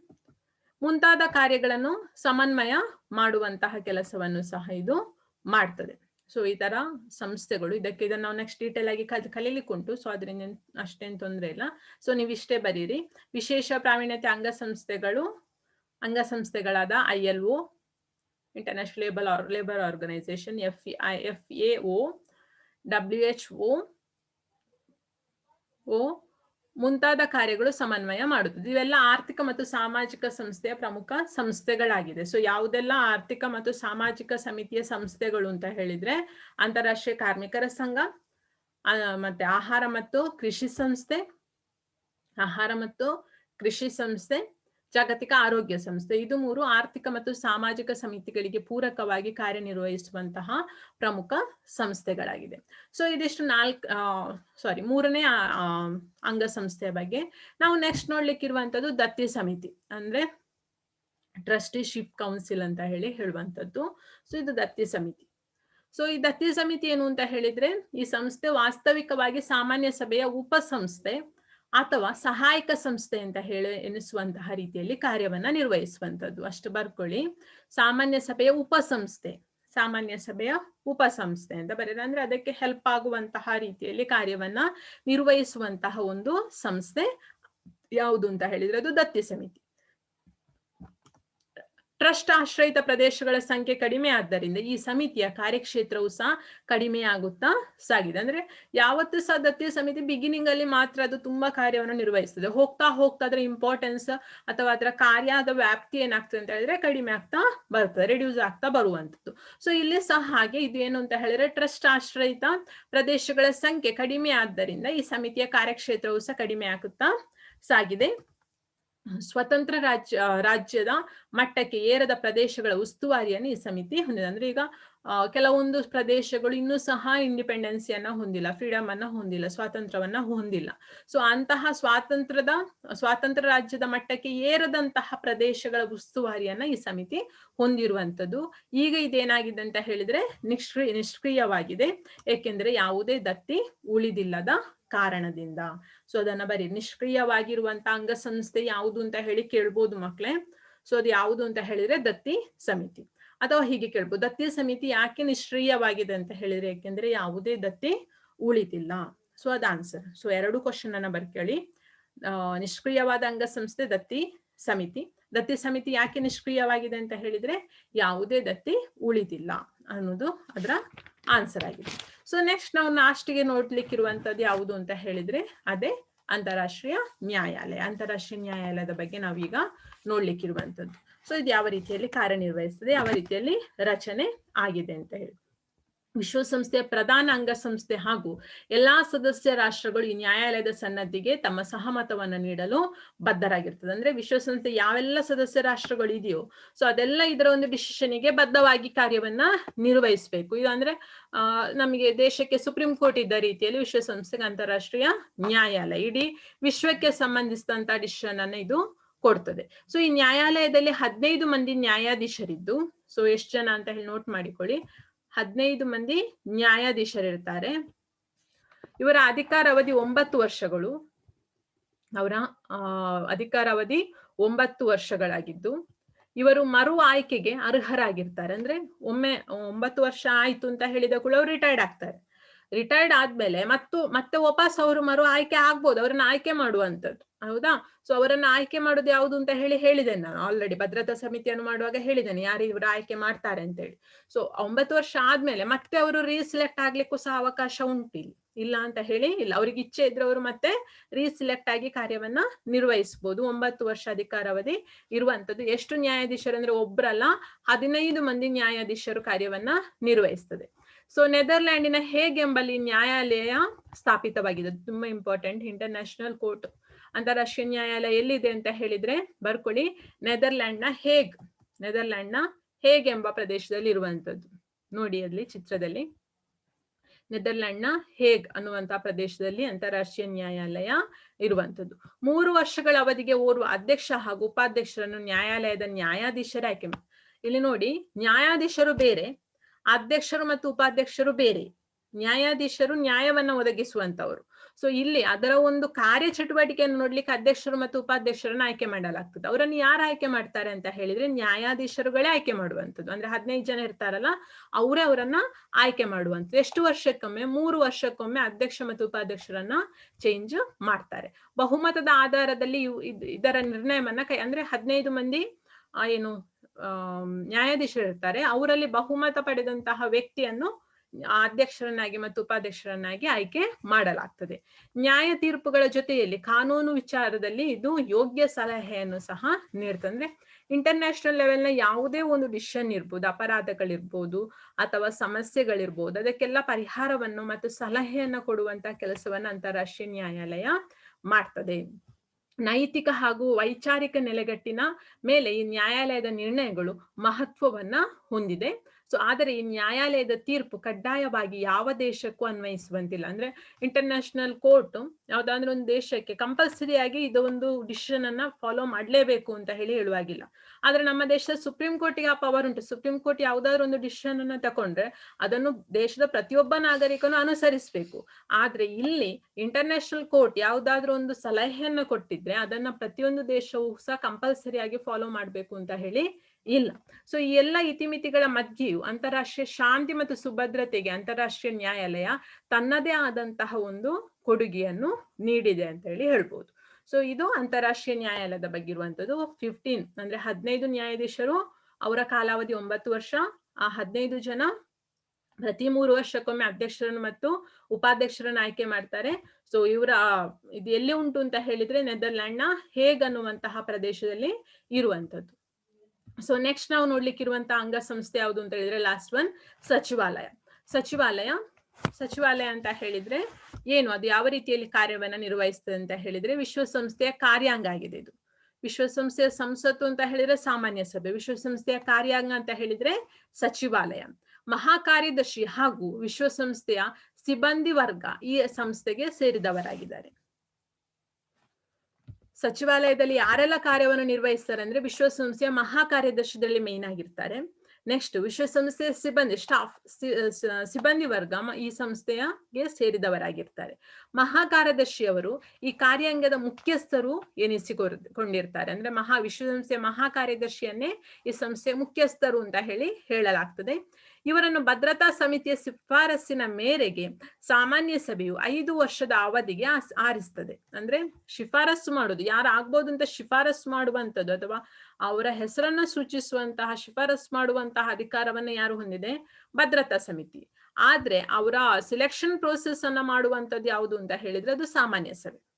[SPEAKER 1] ಮುಂತಾದ ಕಾರ್ಯಗಳನ್ನು ಸಮನ್ವಯ ಮಾಡುವಂತಹ ಕೆಲಸವನ್ನು ಸಹ ಇದು ಮಾಡ್ತದೆ. ಸೊ ಈ ತರ ಸಂಸ್ಥೆಗಳು, ಇದಕ್ಕೆ ಇದನ್ನ ನಾವು ನೆಕ್ಸ್ಟ್ ಡೀಟೇಲ್ ಆಗಿ ಕಲ್, ಕಲೀಲಿಕ್ಕುಂಟು. ಸೊ ಅದರಿಂದ ಅಷ್ಟೇನು ತೊಂದರೆ ಇಲ್ಲ. ಸೊ ನೀವು ಇಷ್ಟೇ ಬರೀರಿ. ವಿಶೇಷ ಪ್ರಾವೀಣ್ಯತೆ ಅಂಗಸಂಸ್ಥೆಗಳು ಅಂಗಸಂಸ್ಥೆಗಳಾದ I L O international labour labour organisation F F A O W H O O, ಮುಂತಾದ ಕಾರ್ಯಗಳು ಸಮನ್ವಯ ಮಾಡುತ್ತದೆ. ಇವೆಲ್ಲ ಆರ್ಥಿಕ ಮತ್ತು ಸಾಮಾಜಿಕ ಸಂಸ್ಥೆಯ ಪ್ರಮುಖ ಸಂಸ್ಥೆಗಳಾಗಿದೆ ಸೊ ಯಾವುದೆಲ್ಲ ಆರ್ಥಿಕ ಮತ್ತು ಸಾಮಾಜಿಕ ಸಮಿತಿಯ ಸಂಸ್ಥೆಗಳು ಅಂತ ಹೇಳಿದ್ರೆ, ಅಂತಾರಾಷ್ಟ್ರೀಯ ಕಾರ್ಮಿಕರ ಸಂಘ ಮತ್ತೆ ಆಹಾರ ಮತ್ತು ಕೃಷಿ ಸಂಸ್ಥೆ, ಆಹಾರ ಮತ್ತು ಕೃಷಿ ಸಂಸ್ಥೆ ಜಾಗತಿಕ ಆರೋಗ್ಯ ಸಂಸ್ಥೆ. ಇದು ಮೂರು ಆರ್ಥಿಕ ಮತ್ತು ಸಾಮಾಜಿಕ ಸಮಿತಿಗಳಿಗೆ ಪೂರಕವಾಗಿ ಕಾರ್ಯನಿರ್ವಹಿಸುವಂತಹ ಪ್ರಮುಖ ಸಂಸ್ಥೆಗಳಾಗಿದೆ ಸೊ ಇದಿಷ್ಟು ನಾಲ್ಕು ಸಾರಿ ಮೂರನೇ ಅಂಗಸಂಸ್ಥೆಯ ಬಗ್ಗೆ. ನಾವು ನೆಕ್ಸ್ಟ್ ನೋಡ್ಲಿಕ್ಕಿರುವಂತದ್ದು ದತ್ತಿ ಸಮಿತಿ, ಅಂದ್ರೆ ಟ್ರಸ್ಟಿಶಿಪ್ ಕೌನ್ಸಿಲ್ ಅಂತ ಹೇಳಿ ಹೇಳುವಂತದ್ದು ಸೊ ಇದು ದತ್ತಿ ಸಮಿತಿ. ಸೊ ಈ ದತ್ತಿ ಸಮಿತಿ ಏನು ಅಂತ ಹೇಳಿದ್ರೆ, ಈ ಸಂಸ್ಥೆ ವಾಸ್ತವಿಕವಾಗಿ ಸಾಮಾನ್ಯ ಸಭೆಯ ಉಪಸಂಸ್ಥೆ ಅಥವಾ ಸಹಾಯಕ ಸಂಸ್ಥೆ ಅಂತ ಹೇಳಿ ಎನಿಸುವಂತಹ ರೀತಿಯಲ್ಲಿ ಕಾರ್ಯವನ್ನ ನಿರ್ವಹಿಸುವಂತದ್ದು ಅಷ್ಟು ಬರ್ಕೊಳ್ಳಿ. ಸಾಮಾನ್ಯ ಸಭೆಯ ಉಪಸಂಸ್ಥೆ. ಸಾಮಾನ್ಯ ಸಭೆಯ ಉಪಸಂಸ್ಥೆ ಅಂತ ಬರೆದ್ರೆ ಅದಕ್ಕೆ ಹೆಲ್ಪ್ ಆಗುವಂತಹ ರೀತಿಯಲ್ಲಿ ಕಾರ್ಯವನ್ನ ನಿರ್ವಹಿಸುವಂತಹ ಒಂದು ಸಂಸ್ಥೆ ಯಾವುದು ಅಂತ ಹೇಳಿದ್ರೆ ಅದು ದತ್ತಿ ಸಮಿತಿ. ಟ್ರಸ್ಟ್ ಆಶ್ರಯಿತ ಪ್ರದೇಶಗಳ ಸಂಖ್ಯೆ ಕಡಿಮೆ ಆದ್ದರಿಂದ ಈ ಸಮಿತಿಯ ಕಾರ್ಯಕ್ಷೇತ್ರವು ಸಹ ಕಡಿಮೆಯಾಗುತ್ತಾ ಸಾಗಿದೆ. ಅಂದ್ರೆ ಯಾವತ್ತು ಸಹ ದತ್ತಿ ಸಮಿತಿ ಬಿಗಿನಿಂಗ್ ಅಲ್ಲಿ ಮಾತ್ರ ಅದು ತುಂಬಾ ಕಾರ್ಯವನ್ನು ನಿರ್ವಹಿಸ್ತದೆ. ಹೋಗ್ತಾ ಹೋಗ್ತಾ ಅದರ ಇಂಪಾರ್ಟೆನ್ಸ್ ಅಥವಾ ಅದರ ಕಾರ್ಯದ ವ್ಯಾಪ್ತಿ ಏನಾಗ್ತದೆ ಅಂತ ಹೇಳಿದ್ರೆ ಕಡಿಮೆ ಆಗ್ತಾ ಬರ್ತದೆ ರಿಡ್ಯೂಸ್ ಆಗ್ತಾ ಬರುವಂತದ್ದು ಸೊ ಇಲ್ಲಿ ಸಹ ಹಾಗೆ ಇದು ಏನು ಅಂತ ಹೇಳಿದ್ರೆ ಟ್ರಸ್ಟ್ ಆಶ್ರಯಿತ ಪ್ರದೇಶಗಳ ಸಂಖ್ಯೆ ಕಡಿಮೆ ಆದ್ದರಿಂದ ಈ ಸಮಿತಿಯ ಕಾರ್ಯಕ್ಷೇತ್ರವು ಸಹ ಕಡಿಮೆ ಆಗುತ್ತಾ ಸಾಗಿದೆ. ಸ್ವತಂತ್ರ ರಾಜ್ಯ, ರಾಜ್ಯದ ಮಟ್ಟಕ್ಕೆ ಏರದ ಪ್ರದೇಶಗಳ ಉಸ್ತುವಾರಿಯನ್ನು ಈ ಸಮಿತಿ ಹೊಂದಿದೆ. ಅಂದ್ರೆ ಈಗ ಕೆಲವೊಂದು ಪ್ರದೇಶಗಳು ಇನ್ನೂ ಸಹ ಇಂಡಿಪೆಂಡೆನ್ಸಿಯನ್ನ ಹೊಂದಿಲ್ಲ ಫ್ರೀಡಮ್ ಅನ್ನ ಹೊಂದಿಲ್ಲ, ಸ್ವಾತಂತ್ರ್ಯವನ್ನ ಹೊಂದಿಲ್ಲ. ಸೊ ಅಂತಹ ಸ್ವಾತಂತ್ರ್ಯದ, ಸ್ವಾತಂತ್ರ್ಯ ರಾಜ್ಯದ ಮಟ್ಟಕ್ಕೆ ಏರದಂತಹ ಪ್ರದೇಶಗಳ ಉಸ್ತುವಾರಿಯನ್ನ ಈ ಸಮಿತಿ ಹೊಂದಿರುವಂತದ್ದು ಈಗ ಇದೇನಾಗಿದೆ ಅಂತ ಹೇಳಿದ್ರೆ ನಿಷ್ಕ್ರಿಯ, ನಿಷ್ಕ್ರಿಯವಾಗಿದೆ. ಏಕೆಂದರೆ ಯಾವುದೇ ದತ್ತಿ ಉಳಿದಿಲ್ಲದ ಕಾರಣದಿಂದ. ಸೊ ಅದನ್ನ ಬರೀ ನಿಷ್ಕ್ರಿಯವಾಗಿರುವಂತ ಅಂಗಸಂಸ್ಥೆ ಯಾವುದು ಅಂತ ಹೇಳಿ ಕೇಳ್ಬೋದು ಮಕ್ಳೇ. ಸೊ ಅದು ಯಾವುದು ಅಂತ ಹೇಳಿದ್ರೆ ದತ್ತಿ ಸಮಿತಿ. ಅಥವಾ ಹೀಗೆ ಕೇಳ್ಬೋದು, ದತ್ತಿ ಸಮಿತಿ ಯಾಕೆ ನಿಷ್ಕ್ರಿಯವಾಗಿದೆ ಅಂತ ಹೇಳಿದ್ರೆ ಯಾಕೆಂದ್ರೆ ಯಾವುದೇ ದತ್ತಿ ಉಳಿದಿಲ್ಲ ಸೊ ಅದ ಆನ್ಸರ್ ಸೊ ಎರಡು ಕ್ವಶನ್ ಅನ್ನ ಬರ್ಕೇಳಿ ನಿಷ್ಕ್ರಿಯವಾದ ಅಂಗಸಂಸ್ಥೆ, ದತ್ತಿ ಸಮಿತಿ. ದತ್ತಿ ಸಮಿತಿ ಯಾಕೆ ನಿಷ್ಕ್ರಿಯವಾಗಿದೆ ಅಂತ ಹೇಳಿದ್ರೆ ಯಾವುದೇ ದತ್ತಿ ಉಳಿದಿಲ್ಲ ಅನ್ನೋದು ಅದರ ಆನ್ಸರ್ ಆಗಿದೆ. ಸೊ ನೆಕ್ಸ್ಟ್ ನಾವು ಲಾಸ್ಟ್ಗೆ ನೋಡ್ಲಿಕ್ಕಿರುವಂತದ್ದು ಯಾವುದು ಅಂತ ಹೇಳಿದ್ರೆ ಅದೇ ಅಂತಾರಾಷ್ಟ್ರೀಯ ನ್ಯಾಯಾಲಯ. ಅಂತಾರಾಷ್ಟ್ರೀಯ ನ್ಯಾಯಾಲಯದ ಬಗ್ಗೆ ನಾವೀಗ ನೋಡ್ಲಿಕ್ಕಿರುವಂತದ್ದು ಸೊ ಇದು ಯಾವ ರೀತಿಯಲ್ಲಿ ಕಾರ್ಯನಿರ್ವಹಿಸ್ತದೆ ಯಾವ ರೀತಿಯಲ್ಲಿ ರಚನೆ ಆಗಿದೆ ಅಂತ ಹೇಳಿ. ವಿಶ್ವಸಂಸ್ಥೆಯ ಪ್ರಧಾನ ಅಂಗಸಂಸ್ಥೆ ಹಾಗೂ ಎಲ್ಲಾ ಸದಸ್ಯ ರಾಷ್ಟ್ರಗಳು ಈ ನ್ಯಾಯಾಲಯದ ಸನ್ನದ್ಧಿಗೆ ತಮ್ಮ ಸಹಮತವನ್ನು ನೀಡಲು ಬದ್ಧರಾಗಿರ್ತದೆ. ಅಂದ್ರೆ ವಿಶ್ವಸಂಸ್ಥೆ ಯಾವೆಲ್ಲ ಸದಸ್ಯ ರಾಷ್ಟ್ರಗಳು ಇದೆಯೋ ಸೊ ಅದೆಲ್ಲ ಇದರ ಒಂದು ಡಿಸಿಷನ್ಗೆ ಬದ್ಧವಾಗಿ ಕಾರ್ಯವನ್ನ ನಿರ್ವಹಿಸಬೇಕು. ಇದು ಅಂದ್ರೆ ನಮಗೆ ದೇಶಕ್ಕೆ ಸುಪ್ರೀಂ ಕೋರ್ಟ್ ಇದ್ದ ರೀತಿಯಲ್ಲಿ ವಿಶ್ವಸಂಸ್ಥೆಗೆ ಅಂತಾರಾಷ್ಟ್ರೀಯ ನ್ಯಾಯಾಲಯ, ಇಡೀ ವಿಶ್ವಕ್ಕೆ ಸಂಬಂಧಿಸಿದಂತ ಡಿಸಿಷನ್ ಅನ್ನ ಇದು ಕೊಡ್ತದೆ. ಸೊ ಈ ನ್ಯಾಯಾಲಯದಲ್ಲಿ ಹದಿನೈದು ಮಂದಿ ನ್ಯಾಯಾಧೀಶರಿದ್ದು ಸೊ ಎಷ್ಟು ಜನ ಅಂತ ಹೇಳಿ ನೋಟ್ ಮಾಡಿಕೊಳ್ಳಿ. ಹದಿನೈದು ಮಂದಿ ನ್ಯಾಯಾಧೀಶರಿರ್ತಾರೆ ಇವರ ಅಧಿಕಾರ ಅವಧಿ ಒಂಬತ್ತು ವರ್ಷಗಳು. ಅವರ ಅಧಿಕಾರ ಅವಧಿ ಒಂಬತ್ತು ವರ್ಷಗಳಾಗಿದ್ದು, ಇವರು ಮರು ಆಯ್ಕೆಗೆ ಅರ್ಹರಾಗಿರ್ತಾರೆ. ಅಂದ್ರೆ ಒಮ್ಮೆ, ಒಂಬತ್ತು ವರ್ಷ ಆಯ್ತು ಅಂತ ಹೇಳಿದ ಕೂಡ ಅವ್ರು ರಿಟೈರ್ಡ್ ಆಗ್ತಾರೆ. ರಿಟೈರ್ಡ್ ಆದ್ಮೇಲೆ ಮತ್ತು, ಮತ್ತೆ ವಾಪಸ್ ಅವರು ಮರು ಆಯ್ಕೆ ಆಗ್ಬೋದು, ಅವರನ್ನ ಆಯ್ಕೆ ಮಾಡುವಂತದ್ದು ಹೌದಾ? ಸೊ ಅವರನ್ನ ಆಯ್ಕೆ ಮಾಡೋದು ಯಾವುದು ಅಂತ ಹೇಳಿ ಹೇಳಿದ್ದೇನೆ ನಾನು. ಆಲ್ರೆಡಿ ಭದ್ರತಾ ಸಮಿತಿಯನ್ನು ಮಾಡುವಾಗ ಹೇಳಿದ್ದೇನೆ, ಯಾರು ಇವರು ಆಯ್ಕೆ ಮಾಡ್ತಾರೆ ಅಂತ ಹೇಳಿ. ಸೊ ಒಂಬತ್ತು ವರ್ಷ ಆದ್ಮೇಲೆ ಮತ್ತೆ ಅವರು ರೀಸೆಲೆಕ್ಟ್ ಆಗ್ಲಿಕ್ಕೂ ಸಹ ಅವಕಾಶ ಉಂಟಿಲ್ಲ ಇಲ್ಲ. ಅಂತ ಹೇಳಿ ಇಲ್ಲ, ಅವ್ರಿಗೆ ಇಚ್ಛೆ ಇದ್ರೆ ಅವರು ಮತ್ತೆ ರೀಸೆಲೆಕ್ಟ್ ಆಗಿ ಕಾರ್ಯವನ್ನ ನಿರ್ವಹಿಸಬಹುದು ಒಂಬತ್ತು ವರ್ಷ ಅಧಿಕಾರಾವಧಿ ಇರುವಂತದ್ದು ಎಷ್ಟು ನ್ಯಾಯಾಧೀಶರು ಅಂದ್ರೆ ಒಬ್ರಲ್ಲ, ಹದಿನೈದು ಮಂದಿ ನ್ಯಾಯಾಧೀಶರು ಕಾರ್ಯವನ್ನ ನಿರ್ವಹಿಸ್ತದೆ. ಸೊ ನೆದರ್ಲ್ಯಾಂಡಿನ ಹೇಗ್ ಎಂಬಲ್ಲಿ ನ್ಯಾಯಾಲಯ ಸ್ಥಾಪಿತವಾಗಿದೆ? ತುಂಬಾ ಇಂಪಾರ್ಟೆಂಟ್ ಇಂಟರ್ನ್ಯಾಷನಲ್ ಕೋರ್ಟ್ ಅಂತಾರಾಷ್ಟ್ರೀಯ ನ್ಯಾಯಾಲಯ ಎಲ್ಲಿದೆ ಅಂತ ಹೇಳಿದ್ರೆ, ಬರ್ಕೊಳ್ಳಿ. ನೆದರ್ಲ್ಯಾಂಡ್ನ ಹೇಗ್ ನೆದರ್ಲ್ಯಾಂಡ್ನ ಹೇಗ್ ಎಂಬ ಪ್ರದೇಶದಲ್ಲಿ ಇರುವಂತದ್ದು ನೋಡಿ ಅಲ್ಲಿ ಚಿತ್ರದಲ್ಲಿ. ನೆದರ್ಲ್ಯಾಂಡ್ನ ಹೇಗ್ ಅನ್ನುವಂತಹ ಪ್ರದೇಶದಲ್ಲಿ ಅಂತಾರಾಷ್ಟ್ರೀಯ ನ್ಯಾಯಾಲಯ ಇರುವಂತದ್ದು ಮೂರು ವರ್ಷಗಳ ಅವಧಿಗೆ ಓರ್ವ ಅಧ್ಯಕ್ಷ ಹಾಗೂ ಉಪಾಧ್ಯಕ್ಷರನ್ನು ನ್ಯಾಯಾಲಯದ ನ್ಯಾಯಾಧೀಶರ ಆಯ್ಕೆ ಇಲ್ಲಿ ನೋಡಿ, ನ್ಯಾಯಾಧೀಶರು ಬೇರೆ ಅಧ್ಯಕ್ಷರು ಮತ್ತು ಉಪಾಧ್ಯಕ್ಷರು ಬೇರೆ. ನ್ಯಾಯಾಧೀಶರು ನ್ಯಾಯವನ್ನ ಒದಗಿಸುವಂತವರು. ಸೊ ಇಲ್ಲಿ ಅದರ ಒಂದು ಕಾರ್ಯ ಚಟುವಟಿಕೆಯನ್ನು ನೋಡ್ಲಿಕ್ಕೆ ಅಧ್ಯಕ್ಷರು ಮತ್ತು ಉಪಾಧ್ಯಕ್ಷರನ್ನ ಆಯ್ಕೆ ಮಾಡಲಾಗ್ತದೆ. ಅವರನ್ನು ಯಾರು ಆಯ್ಕೆ ಮಾಡ್ತಾರೆ ಅಂತ ಹೇಳಿದ್ರೆ ನ್ಯಾಯಾಧೀಶರುಗಳೇ ಆಯ್ಕೆ ಮಾಡುವಂಥದ್ದು. ಅಂದ್ರೆ ಹದಿನೈದು ಜನ ಇರ್ತಾರಲ್ಲ, ಅವರೇ ಅವರನ್ನ ಆಯ್ಕೆ ಮಾಡುವಂಥದ್ದು. ಎಷ್ಟು ವರ್ಷಕ್ಕೊಮ್ಮೆ? ಮೂರು ವರ್ಷಕ್ಕೊಮ್ಮೆ ಅಧ್ಯಕ್ಷ ಮತ್ತು ಉಪಾಧ್ಯಕ್ಷರನ್ನ ಚೇಂಜ್ ಮಾಡ್ತಾರೆ. ಬಹುಮತದ ಆಧಾರದಲ್ಲಿ ಇದರ ನಿರ್ಣಯವನ್ನ ಕೈ, ಅಂದ್ರೆ ಹದಿನೈದು ಮಂದಿ ಏನು ನ್ಯಾಯಾಧೀಶರು ಇರ್ತಾರೆ ಅವರಲ್ಲಿ ಬಹುಮತ ಪಡೆದಂತಹ ವ್ಯಕ್ತಿಯನ್ನು ಅಧ್ಯಕ್ಷರನ್ನಾಗಿ ಮತ್ತು ಉಪಾಧ್ಯಕ್ಷರನ್ನಾಗಿ ಆಯ್ಕೆ ಮಾಡಲಾಗ್ತದೆ. ನ್ಯಾಯ ತೀರ್ಪುಗಳ ಜೊತೆಯಲ್ಲಿ ಕಾನೂನು ವಿಚಾರದಲ್ಲಿ ಇದು ಯೋಗ್ಯ ಸಲಹೆಯನ್ನು ಸಹ ನೀಡ್ತಂದ್ರೆ ಇಂಟರ್ನ್ಯಾಷನಲ್ ಲೆವೆಲ್ನ ಯಾವುದೇ ಒಂದು ಡಿಸಿಷನ್ ಇರ್ಬೋದು, ಅಪರಾಧಗಳಿರ್ಬೋದು ಅಥವಾ ಸಮಸ್ಯೆಗಳಿರ್ಬೋದು, ಅದಕ್ಕೆಲ್ಲ ಪರಿಹಾರವನ್ನು ಮತ್ತು ಸಲಹೆಯನ್ನು ಕೊಡುವಂತ ಕೆಲಸವನ್ನು ಅಂತಾರಾಷ್ಟ್ರೀಯ ನ್ಯಾಯಾಲಯ ಮಾಡ್ತದೆ. ನೈತಿಕ ಹಾಗೂ ವೈಚಾರಿಕ ನೆಲೆಗಟ್ಟಿನ ಮೇಲೆ ಈ ನ್ಯಾಯಾಲಯದ ನಿರ್ಣಯಗಳು ಮಹತ್ವವನ್ನ ಹೊಂದಿದೆ. ಸೊ ಆದರೆ ಈ ನ್ಯಾಯಾಲಯದ ತೀರ್ಪು ಕಡ್ಡಾಯವಾಗಿ ಯಾವ ದೇಶಕ್ಕೂ ಅನ್ವಯಿಸುವಂತಿಲ್ಲ. ಅಂದ್ರೆ ಇಂಟರ್ನ್ಯಾಷನಲ್ ಕೋರ್ಟ್ ಯಾವ್ದಾದ್ರೆ ಒಂದು ದೇಶಕ್ಕೆ ಕಂಪಲ್ಸರಿ ಆಗಿ ಇದು ಒಂದು ಡಿಸಿಷನ್ ಅನ್ನ ಫಾಲೋ ಮಾಡಲೇಬೇಕು ಅಂತ ಹೇಳಿ ಹೇಳುವಾಗಿಲ್ಲ. ಆದ್ರೆ ನಮ್ಮ ದೇಶದ ಸುಪ್ರೀಂ ಕೋರ್ಟ್ಗೆ ಆ ಪವರ್ ಉಂಟು. ಸುಪ್ರೀಂ ಕೋರ್ಟ್ ಯಾವ್ದಾದ್ರು ಒಂದು ಡಿಸಿಷನ್ ಅನ್ನ ತಕೊಂಡ್ರೆ ಅದನ್ನು ದೇಶದ ಪ್ರತಿಯೊಬ್ಬ ನಾಗರಿಕನು ಅನುಸರಿಸಬೇಕು. ಆದ್ರೆ ಇಲ್ಲಿ ಇಂಟರ್ನ್ಯಾಷನಲ್ ಕೋರ್ಟ್ ಯಾವ್ದಾದ್ರು ಒಂದು ಸಲಹೆಯನ್ನ ಕೊಟ್ಟಿದ್ರೆ ಅದನ್ನ ಪ್ರತಿಯೊಂದು ದೇಶವೂ ಸಹ ಕಂಪಲ್ಸರಿ ಆಗಿ ಫಾಲೋ ಮಾಡ್ಬೇಕು ಅಂತ ಹೇಳಿ ಇಲ್ಲ. ಸೊ ಈ ಎಲ್ಲ ಇತಿಮಿತಿಗಳ ಮಧ್ಯೆಯೂ ಅಂತಾರಾಷ್ಟ್ರೀಯ ಶಾಂತಿ ಮತ್ತು ಸುಭದ್ರತೆಗೆ ಅಂತಾರಾಷ್ಟ್ರೀಯ ನ್ಯಾಯಾಲಯ ತನ್ನದೇ ಆದಂತಹ ಒಂದು ಕೊಡುಗೆಯನ್ನು ನೀಡಿದೆ ಅಂತ ಹೇಳಿ ಹೇಳ್ಬೋದು. ಸೊ ಇದು ಅಂತಾರಾಷ್ಟ್ರೀಯ ನ್ಯಾಯಾಲಯದ ಬಗ್ಗೆ ಇರುವಂತದ್ದು ಫಿಫ್ಟೀನ್ ಅಂದ್ರೆ ಹದಿನೈದು ನ್ಯಾಯಾಧೀಶರು, ಅವರ ಕಾಲಾವಧಿ ಒಂಬತ್ತು ವರ್ಷ, ಆ ಹದಿನೈದು ಜನ ಪ್ರತಿ ಮೂರು ವರ್ಷಕ್ಕೊಮ್ಮೆ ಅಧ್ಯಕ್ಷರನ್ನು ಮತ್ತು ಉಪಾಧ್ಯಕ್ಷರನ್ನು ಆಯ್ಕೆ ಮಾಡ್ತಾರೆ. ಸೊ ಇವರ ಇದು ಎಲ್ಲಿ ಉಂಟು ಅಂತ ಹೇಳಿದ್ರೆ ನೆದರ್ಲ್ಯಾಂಡ್ನ ಹೇಗ್ ಅನ್ನುವಂತಹ ಪ್ರದೇಶದಲ್ಲಿ ಇರುವಂತದ್ದು ಸೊ ನೆಕ್ಸ್ಟ್ ನಾವು ನೋಡ್ಲಿಕ್ಕಿರುವಂತ ಅಂಗ ಸಂಸ್ಥೆ ಯಾವುದು ಅಂತ ಹೇಳಿದ್ರೆ ಲಾಸ್ಟ್ ಒನ್ ಸಚಿವಾಲಯ. ಸಚಿವಾಲಯ ಸಚಿವಾಲಯ ಅಂತ ಹೇಳಿದ್ರೆ ಏನು? ಅದು ಯಾವ ರೀತಿಯಲ್ಲಿ ಕಾರ್ಯವನ್ನ ನಿರ್ವಹಿಸ್ತದೆ ಅಂತ ಹೇಳಿದ್ರೆ ವಿಶ್ವಸಂಸ್ಥೆಯ ಕಾರ್ಯಾಂಗ ಆಗಿದೆ ಇದು. ವಿಶ್ವಸಂಸ್ಥೆಯ ಸಂಸತ್ತು ಅಂತ ಹೇಳಿದ್ರೆ ಸಾಮಾನ್ಯ ಸಭೆ, ವಿಶ್ವಸಂಸ್ಥೆಯ ಕಾರ್ಯಾಂಗ ಅಂತ ಹೇಳಿದ್ರೆ ಸಚಿವಾಲಯ. ಮಹಾಕಾರ್ಯದರ್ಶಿ ಹಾಗೂ ವಿಶ್ವಸಂಸ್ಥೆಯ ಸಿಬ್ಬಂದಿ ವರ್ಗ ಈ ಸಂಸ್ಥೆಗೆ ಸೇರಿದವರಾಗಿದ್ದಾರೆ. ಸಚಿವಾಲಯದಲ್ಲಿ ಯಾರೆಲ್ಲ ಕಾರ್ಯವನ್ನು ನಿರ್ವಹಿಸ್ತಾರೆ ಅಂದ್ರೆ ವಿಶ್ವಸಂಸ್ಥೆಯ ಮಹಾ ಕಾರ್ಯದರ್ಶಿದಲ್ಲಿ ಮೇನ್ ಆಗಿರ್ತಾರೆ. ನೆಕ್ಸ್ಟ್ ವಿಶ್ವಸಂಸ್ಥೆಯ ಸಿಬ್ಬಂದಿ ಸ್ಟಾಫ್ ಸಿಬ್ಬಂದಿ ವರ್ಗ ಈ ಸಂಸ್ಥೆಯಗೆ ಸೇರಿದವರಾಗಿರ್ತಾರೆ. ಮಹಾ ಕಾರ್ಯದರ್ಶಿಯವರು ಈ ಕಾರ್ಯಾಂಗದ ಮುಖ್ಯಸ್ಥರು ಎನಿಸಿಕೊಂಡಿರ್ತಾರೆ. ಅಂದ್ರೆ ಮಹಾ, ವಿಶ್ವಸಂಸ್ಥೆಯ ಮಹಾ ಕಾರ್ಯದರ್ಶಿಯನ್ನೇ ಈ ಸಂಸ್ಥೆಯ ಮುಖ್ಯಸ್ಥರು ಅಂತ ಹೇಳಿ ಹೇಳಲಾಗ್ತದೆ. ಇವರನ್ನು ಭದ್ರತಾ ಸಮಿತಿಯ ಶಿಫಾರಸ್ಸಿನ ಮೇರೆಗೆ ಸಾಮಾನ್ಯ ಸಭೆಯು ಐದು ವರ್ಷದ ಅವಧಿಗೆ ಆರಿಸ್ತದೆ. ಅಂದ್ರೆ ಶಿಫಾರಸ್ಸು ಮಾಡೋದು ಯಾರು ಆಗ್ಬೋದು ಅಂತ ಶಿಫಾರಸ್ಸು ಮಾಡುವಂತದ್ದು ಅಥವಾ ಅವರ ಹೆಸರನ್ನ ಸೂಚಿಸುವಂತಹ, ಶಿಫಾರಸ್ಸು ಮಾಡುವಂತಹ ಅಧಿಕಾರವನ್ನ ಯಾರು ಹೊಂದಿದೆ? ಭದ್ರತಾ ಸಮಿತಿ. ಆದ್ರೆ ಅವರ ಸಿಲೆಕ್ಷನ್ ಪ್ರೋಸೆಸ್ ಅನ್ನ ಮಾಡುವಂತದ್ದು ಯಾವುದು ಅಂತ ಹೇಳಿದ್ರೆ ಅದು ಸಾಮಾನ್ಯ ಸಭೆ.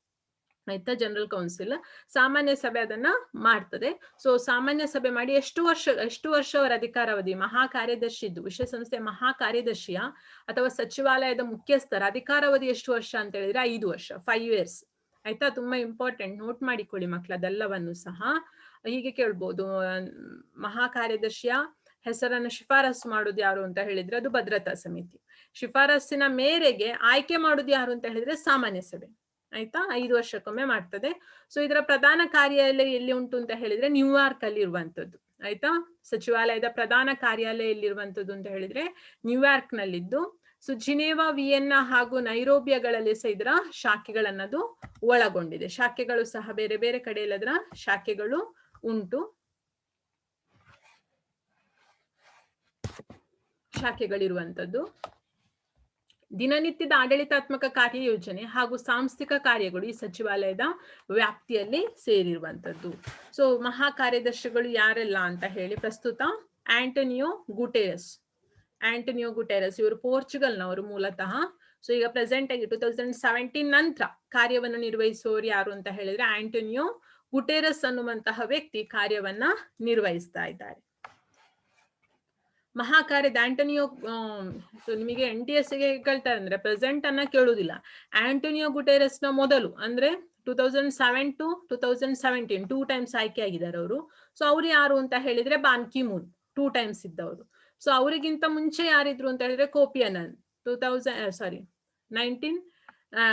[SPEAKER 1] ಆಯ್ತಾ ಜನರಲ್ ಕೌನ್ಸಿಲ್ ಸಾಮಾನ್ಯ ಸಭೆ ಅದನ್ನ ಮಾಡ್ತದೆ. ಸೊ ಸಾಮಾನ್ಯ ಸಭೆ ಮಾಡಿ ಎಷ್ಟು ವರ್ಷ ಎಷ್ಟು ವರ್ಷ ಅವರ ಅಧಿಕಾರಾವಧಿ? ಮಹಾ ಕಾರ್ಯದರ್ಶಿದ್ದು ವಿಶ್ವಸಂಸ್ಥೆಯ ಮಹಾ ಕಾರ್ಯದರ್ಶಿಯ ಅಥವಾ ಸಚಿವಾಲಯದ ಮುಖ್ಯಸ್ಥರ ಅಧಿಕಾರಾವಧಿ ಎಷ್ಟು ವರ್ಷ ಅಂತ ಹೇಳಿದ್ರೆ ಐದು ವರ್ಷ ಫೈವ್ ಇಯರ್ಸ್ ಆಯ್ತಾ, ತುಂಬಾ ಇಂಪಾರ್ಟೆಂಟ್ ನೋಟ್ ಮಾಡಿಕೊಳ್ಳಿ ಮಕ್ಕಳು ಅದೆಲ್ಲವನ್ನು ಸಹ. ಹೀಗೆ ಕೇಳ್ಬೋದು. ಮಹಾ ಕಾರ್ಯದರ್ಶಿಯ ಹೆಸರನ್ನು ಶಿಫಾರಸು ಮಾಡೋದು ಯಾರು ಅಂತ ಹೇಳಿದ್ರೆ ಅದು ಭದ್ರತಾ ಸಮಿತಿ. ಶಿಫಾರಸ್ಸಿನ ಮೇರೆಗೆ ಆಯ್ಕೆ ಮಾಡೋದು ಯಾರು ಅಂತ ಹೇಳಿದ್ರೆ ಸಾಮಾನ್ಯ ಸಭೆ. ಆಯ್ತಾ? ಐದು ವರ್ಷಕ್ಕೊಮ್ಮೆ ಮಾಡ್ತದೆ. ಸೊ ಇದರ ಪ್ರಧಾನ ಕಾರ್ಯಾಲಯ ಎಲ್ಲಿ ಉಂಟು ಅಂತ ಹೇಳಿದ್ರೆ ನ್ಯೂಯಾರ್ಕ್ ಅಲ್ಲಿ ಇರುವಂತದ್ದು ಆಯ್ತಾ? ಸಚಿವಾಲಯದ ಪ್ರಧಾನ ಕಾರ್ಯಾಲಯ ಎಲ್ಲಿರುವಂತದ್ದು ಅಂತ ಹೇಳಿದ್ರೆ ನ್ಯೂಯಾರ್ಕ್ ನಲ್ಲಿದ್ದು ಸೊ ಜಿನೇವಾ, ವಿಯೆನ್ನಾ ಹಾಗೂ ನೈರೋಬಿಯಾಗಳಲ್ಲಿ ಸಹ ಇದರ ಶಾಖೆಗಳನ್ನದು ಒಳಗೊಂಡಿದೆ. ಶಾಖೆಗಳು ಸಹ ಬೇರೆ ಬೇರೆ ಕಡೆಯಲ್ಲಿ ಅದರ ಶಾಖೆಗಳು ಉಂಟು. ಶಾಖೆಗಳಿರುವಂತದ್ದು ದಿನನಿತ್ಯದ ಆಡಳಿತಾತ್ಮಕ ಕಾರ್ಯಯೋಜನೆ ಹಾಗೂ ಸಾಂಸ್ಥಿಕ ಕಾರ್ಯಗಳು ಈ ಸಚಿವಾಲಯದ ವ್ಯಾಪ್ತಿಯಲ್ಲಿ ಸೇರಿರುವಂತದ್ದು ಸೊ ಮಹಾ ಕಾರ್ಯದರ್ಶಿಗಳು ಯಾರೆಲ್ಲ ಅಂತ ಹೇಳಿ ಪ್ರಸ್ತುತ ಆಂಟನಿಯೋ ಗುಟೇರಸ್ ಆಂಟನಿಯೋ ಗುಟೇರಸ್ ಇವರು ಪೋರ್ಚುಗಲ್ನವರು ಮೂಲತಃ. ಸೊ ಈಗ ಪ್ರೆಸೆಂಟ್ ಆಗಿ ಟೂ ತೌಸಂಡ್ ಸೆವೆಂಟೀನ್ ನಂತರ ಕಾರ್ಯವನ್ನು ನಿರ್ವಹಿಸುವವರು ಯಾರು ಅಂತ ಹೇಳಿದ್ರೆ ಆಂಟೋನಿಯೋ ಗುಟೇರಸ್ ಅನ್ನುವಂತಹ ವ್ಯಕ್ತಿ ಕಾರ್ಯವನ್ನ ನಿರ್ವಹಿಸ್ತಾ ಇದ್ದಾರೆ. ಮಹಾಕಾರ್ಯದ ಆಂಟೋನಿಯೋ ನಿಮಗೆ ಎನ್ ಟಿ ಎಸ್ಗೆ ಕೇಳ್ತಾರೆ ಅಂದ್ರೆ ಪ್ರೆಸೆಂಟ್ ಅನ್ನ ಕೇಳುವುದಿಲ್ಲ ಆಂಟೋನಿಯೋ ಗುಟೇರಸ್ನ ಮೊದಲು ಅಂದ್ರೆ two thousand seven to two thousand seventeen two times ಆಯ್ಕೆ ಆಗಿದ್ದಾರೆ ಅವರು. ಸೊ ಅವ್ರು ಯಾರು ಅಂತ ಹೇಳಿದ್ರೆ Ban Ki Moon two times ಇದ್ದವರು. ಸೊ ಅವರಿಗಿಂತ ಮುಂಚೆ ಯಾರಿದ್ರು ಅಂತ ಹೇಳಿದ್ರೆ Kofi Annan two thousand sorry nineteen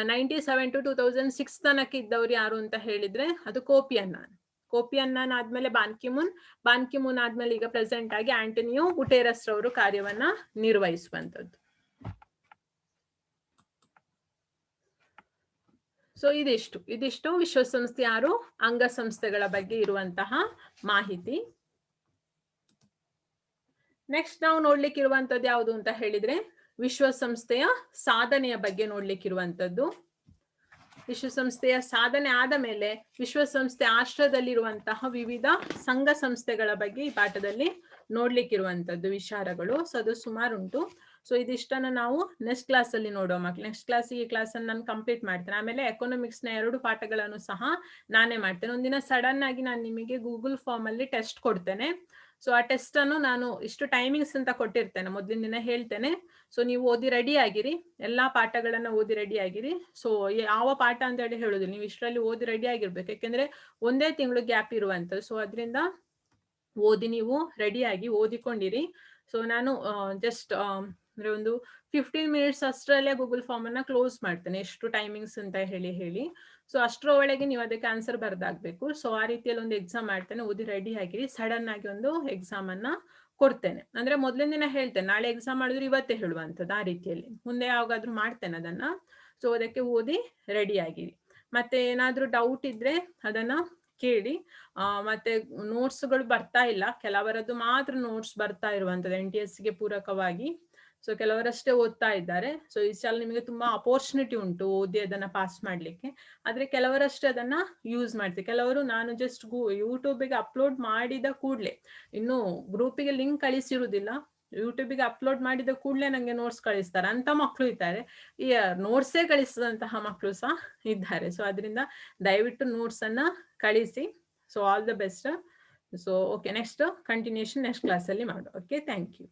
[SPEAKER 1] ninety seven to two thousand six ತನಕ ಇದ್ದವ್ರು ಯಾರು ಅಂತ ಹೇಳಿದ್ರೆ ಅದು ಕೋಪಿ ಅನ್ನಾನ್ ಕೋಪಿ ಅನ್ನಾನ್ ಆದ್ಮೇಲೆ ಬಾನ್ಕಿ ಮುನ್ ಬಾನ್ಕಿ ಮುನ್ ಆದ್ಮೇಲೆ ಈಗ ಪ್ರೆಸೆಂಟ್ ಆಗಿ ಆಂಟನಿಯು ಗುಟೇರಸ್ ರವರು ಕಾರ್ಯವನ್ನ ನಿರ್ವಹಿಸುವಂತದ್ದು ಸೊ ಇದಿಷ್ಟು. ಇದಿಷ್ಟು. ವಿಶ್ವಸಂಸ್ಥೆ ಆರು ಅಂಗಸಂಸ್ಥೆಗಳ ಬಗ್ಗೆ ಇರುವಂತಹ ಮಾಹಿತಿ. ನೆಕ್ಸ್ಟ್ ನಾವು ನೋಡ್ಲಿಕ್ಕೆ ಇರುವಂತದ್ದು ಯಾವುದು ಅಂತ ಹೇಳಿದ್ರೆ, ವಿಶ್ವಸಂಸ್ಥೆಯ ಸಾಧನೆಯ ಬಗ್ಗೆ ನೋಡ್ಲಿಕ್ಕೆ ಇರುವಂತದ್ದು ವಿಶ್ವಸಂಸ್ಥೆಯ ಸಾಧನೆ ಆದ ಮೇಲೆ ವಿಶ್ವಸಂಸ್ಥೆ ಆಶ್ರಯದಲ್ಲಿರುವಂತಹ ವಿವಿಧ ಸಂಘ ಸಂಸ್ಥೆಗಳ ಬಗ್ಗೆ ಈ ಪಾಠದಲ್ಲಿ ನೋಡ್ಲಿಕ್ಕಿರುವಂತದ್ದು ವಿಚಾರಗಳು. ಸೊ ಅದು ಸುಮಾರು ಉಂಟು ಸೊ ಇದಿಷ್ಟನ್ನ ನಾವು ನೆಕ್ಸ್ಟ್ ಕ್ಲಾಸ್ ಅಲ್ಲಿ ನೋಡುವ ಮಕ್ಳು. ನೆಕ್ಸ್ಟ್ ಕ್ಲಾಸ್ ಈ ಕ್ಲಾಸ್ ಅನ್ನು ನಾನು ಕಂಪ್ಲೀಟ್ ಮಾಡ್ತೇನೆ. ಆಮೇಲೆ ಎಕನಾಮಿಕ್ಸ್ನ ಎರಡು ಪಾಠಗಳನ್ನು ಸಹ ನಾನೇ ಮಾಡ್ತೇನೆ. ಒಂದಿನ ಸಡನ್ ಆಗಿ ನಾನು ನಿಮಗೆ ಗೂಗಲ್ ಫಾರ್ಮ್ ಅಲ್ಲಿ ಟೆಸ್ಟ್ ಕೊಡ್ತೇನೆ. ಸೊ ಆ ಟೆಸ್ಟ್ ಅನ್ನು ನಾನು ಇಷ್ಟು ಟೈಮಿಂಗ್ಸ್ ಅಂತ ಕೊಟ್ಟಿರ್ತೇನೆ. ಮೊದಲಿನ ದಿನ ಹೇಳ್ತೇನೆ. ಸೊ ನೀವು ಓದಿ ರೆಡಿ ಆಗಿರಿ. ಎಲ್ಲಾ ಪಾಠಗಳನ್ನ ಓದಿ ರೆಡಿ ಆಗಿರಿ. ಸೊ ಯಾವ ಪಾಠ ಅಂತ ಹೇಳಿ ಹೇಳುದಿಲ್ಲ ನೀವು ಇಷ್ಟರಲ್ಲಿ ಓದಿ ರೆಡಿ ಆಗಿರ್ಬೇಕು. ಯಾಕೆಂದ್ರೆ ಒಂದೇ ತಿಂಗಳು ಗ್ಯಾಪ್ ಇರುವಂತದ್ದು ಸೊ ಅದರಿಂದ ಓದಿ ನೀವು ರೆಡಿ ಆಗಿ ಓದಿಕೊಂಡಿರಿ. ಸೊ ನಾನು ಜಸ್ಟ್ ಅಂದ್ರೆ ಒಂದು ಫಿಫ್ಟೀನ್ ಮಿನಿಟ್ಸ್ ಅಷ್ಟರಲ್ಲೇ ಗೂಗಲ್ ಫಾರ್ಮ್ ಅನ್ನ ಕ್ಲೋಸ್ ಮಾಡ್ತೇನೆ. ಎಷ್ಟು ಟೈಮಿಂಗ್ಸ್ ಅಂತ ಹೇಳಿ ಹೇಳಿ. ಸೊ ಅಷ್ಟರ ಒಳಗೆ ನೀವು ಅದಕ್ಕೆ ಆನ್ಸರ್ ಬರ್ದಾಗ್ಬೇಕು. ಸೊ ಆ ರೀತಿಯಲ್ಲಿ ಒಂದು ಎಕ್ಸಾಮ್ ಮಾಡ್ತೇನೆ, ಓದಿ ರೆಡಿ ಆಗಿರಿ. ಸಡನ್ ಆಗಿ ಒಂದು ಎಕ್ಸಾಮ್ ಅನ್ನ ಕೊಡ್ತೇನೆ. ಅಂದ್ರೆ ಮೊದಲನೇ ದಿನ ಹೇಳ್ತೇನೆ, ನಾಳೆ ಎಕ್ಸಾಮ್ ಮಾಡಿದ್ರೆ ಇವತ್ತೇ ಹೇಳುವಂಥದ್ದು ಆ ರೀತಿಯಲ್ಲಿ. ಮುಂದೆ ಯಾವಾಗಾದ್ರೂ ಮಾಡ್ತೇನೆ ಅದನ್ನ. ಸೊ ಅದಕ್ಕೆ ಓದಿ ರೆಡಿ ಆಗಿರಿ. ಮತ್ತೆ ಏನಾದ್ರೂ ಡೌಟ್ ಇದ್ರೆ ಅದನ್ನ ಕೇಳಿ. ಮತ್ತೆ ನೋಟ್ಸ್ಗಳು ಬರ್ತಾ ಇಲ್ಲ. ಕೆಲವರದ್ದು ಮಾತ್ರ ನೋಟ್ಸ್ ಬರ್ತಾ ಇರುವಂತದ್ದು ಎನ್ ಟಿ ಎಸ್ಗೆ ಪೂರಕವಾಗಿ. ಸೊ ಕೆಲವರಷ್ಟೇ ಓದ್ತಾ ಇದ್ದಾರೆ. ಸೊ ಈ ಸಲ ನಿಮಗೆ ತುಂಬಾ ಅಪೋರ್ಚುನಿಟಿ ಉಂಟು ಓದಿ ಅದನ್ನ ಪಾಸ್ ಮಾಡ್ಲಿಕ್ಕೆ. ಆದ್ರೆ ಕೆಲವರಷ್ಟೇ ಅದನ್ನ ಯೂಸ್ ಮಾಡ್ತೀವಿ ಕೆಲವರು ನಾನು ಜಸ್ಟ್ ಯೂಟ್ಯೂಬಿಗೆ ಅಪ್ಲೋಡ್ ಮಾಡಿದ ಕೂಡ್ಲೆ. ಇನ್ನು ಗ್ರೂಪಿಗೆ ಲಿಂಕ್ ಕಳಿಸಿರುವುದಿಲ್ಲ ಯೂಟ್ಯೂಬಿಗೆ ಅಪ್ಲೋಡ್ ಮಾಡಿದ ಕೂಡಲೇ ನಂಗೆ ನೋಟ್ಸ್ ಕಳಿಸ್ತಾರೆ. ಅಂತ ಮಕ್ಕಳು ಇದ್ದಾರೆ. ಈ ನೋಟ್ಸೇ ಕಳಿಸಿದಂತಹ ಮಕ್ಕಳು ಸಹ ಇದ್ದಾರೆ. ಸೊ ಅದರಿಂದ ದಯವಿಟ್ಟು ನೋಟ್ಸ್ ಅನ್ನ ಕಳಿಸಿ. So all the best so okay next continuation next ಕ್ಲಾಸಲ್ಲಿ ಮಾಡು ಓಕೆ ಥ್ಯಾಂಕ್ ಯು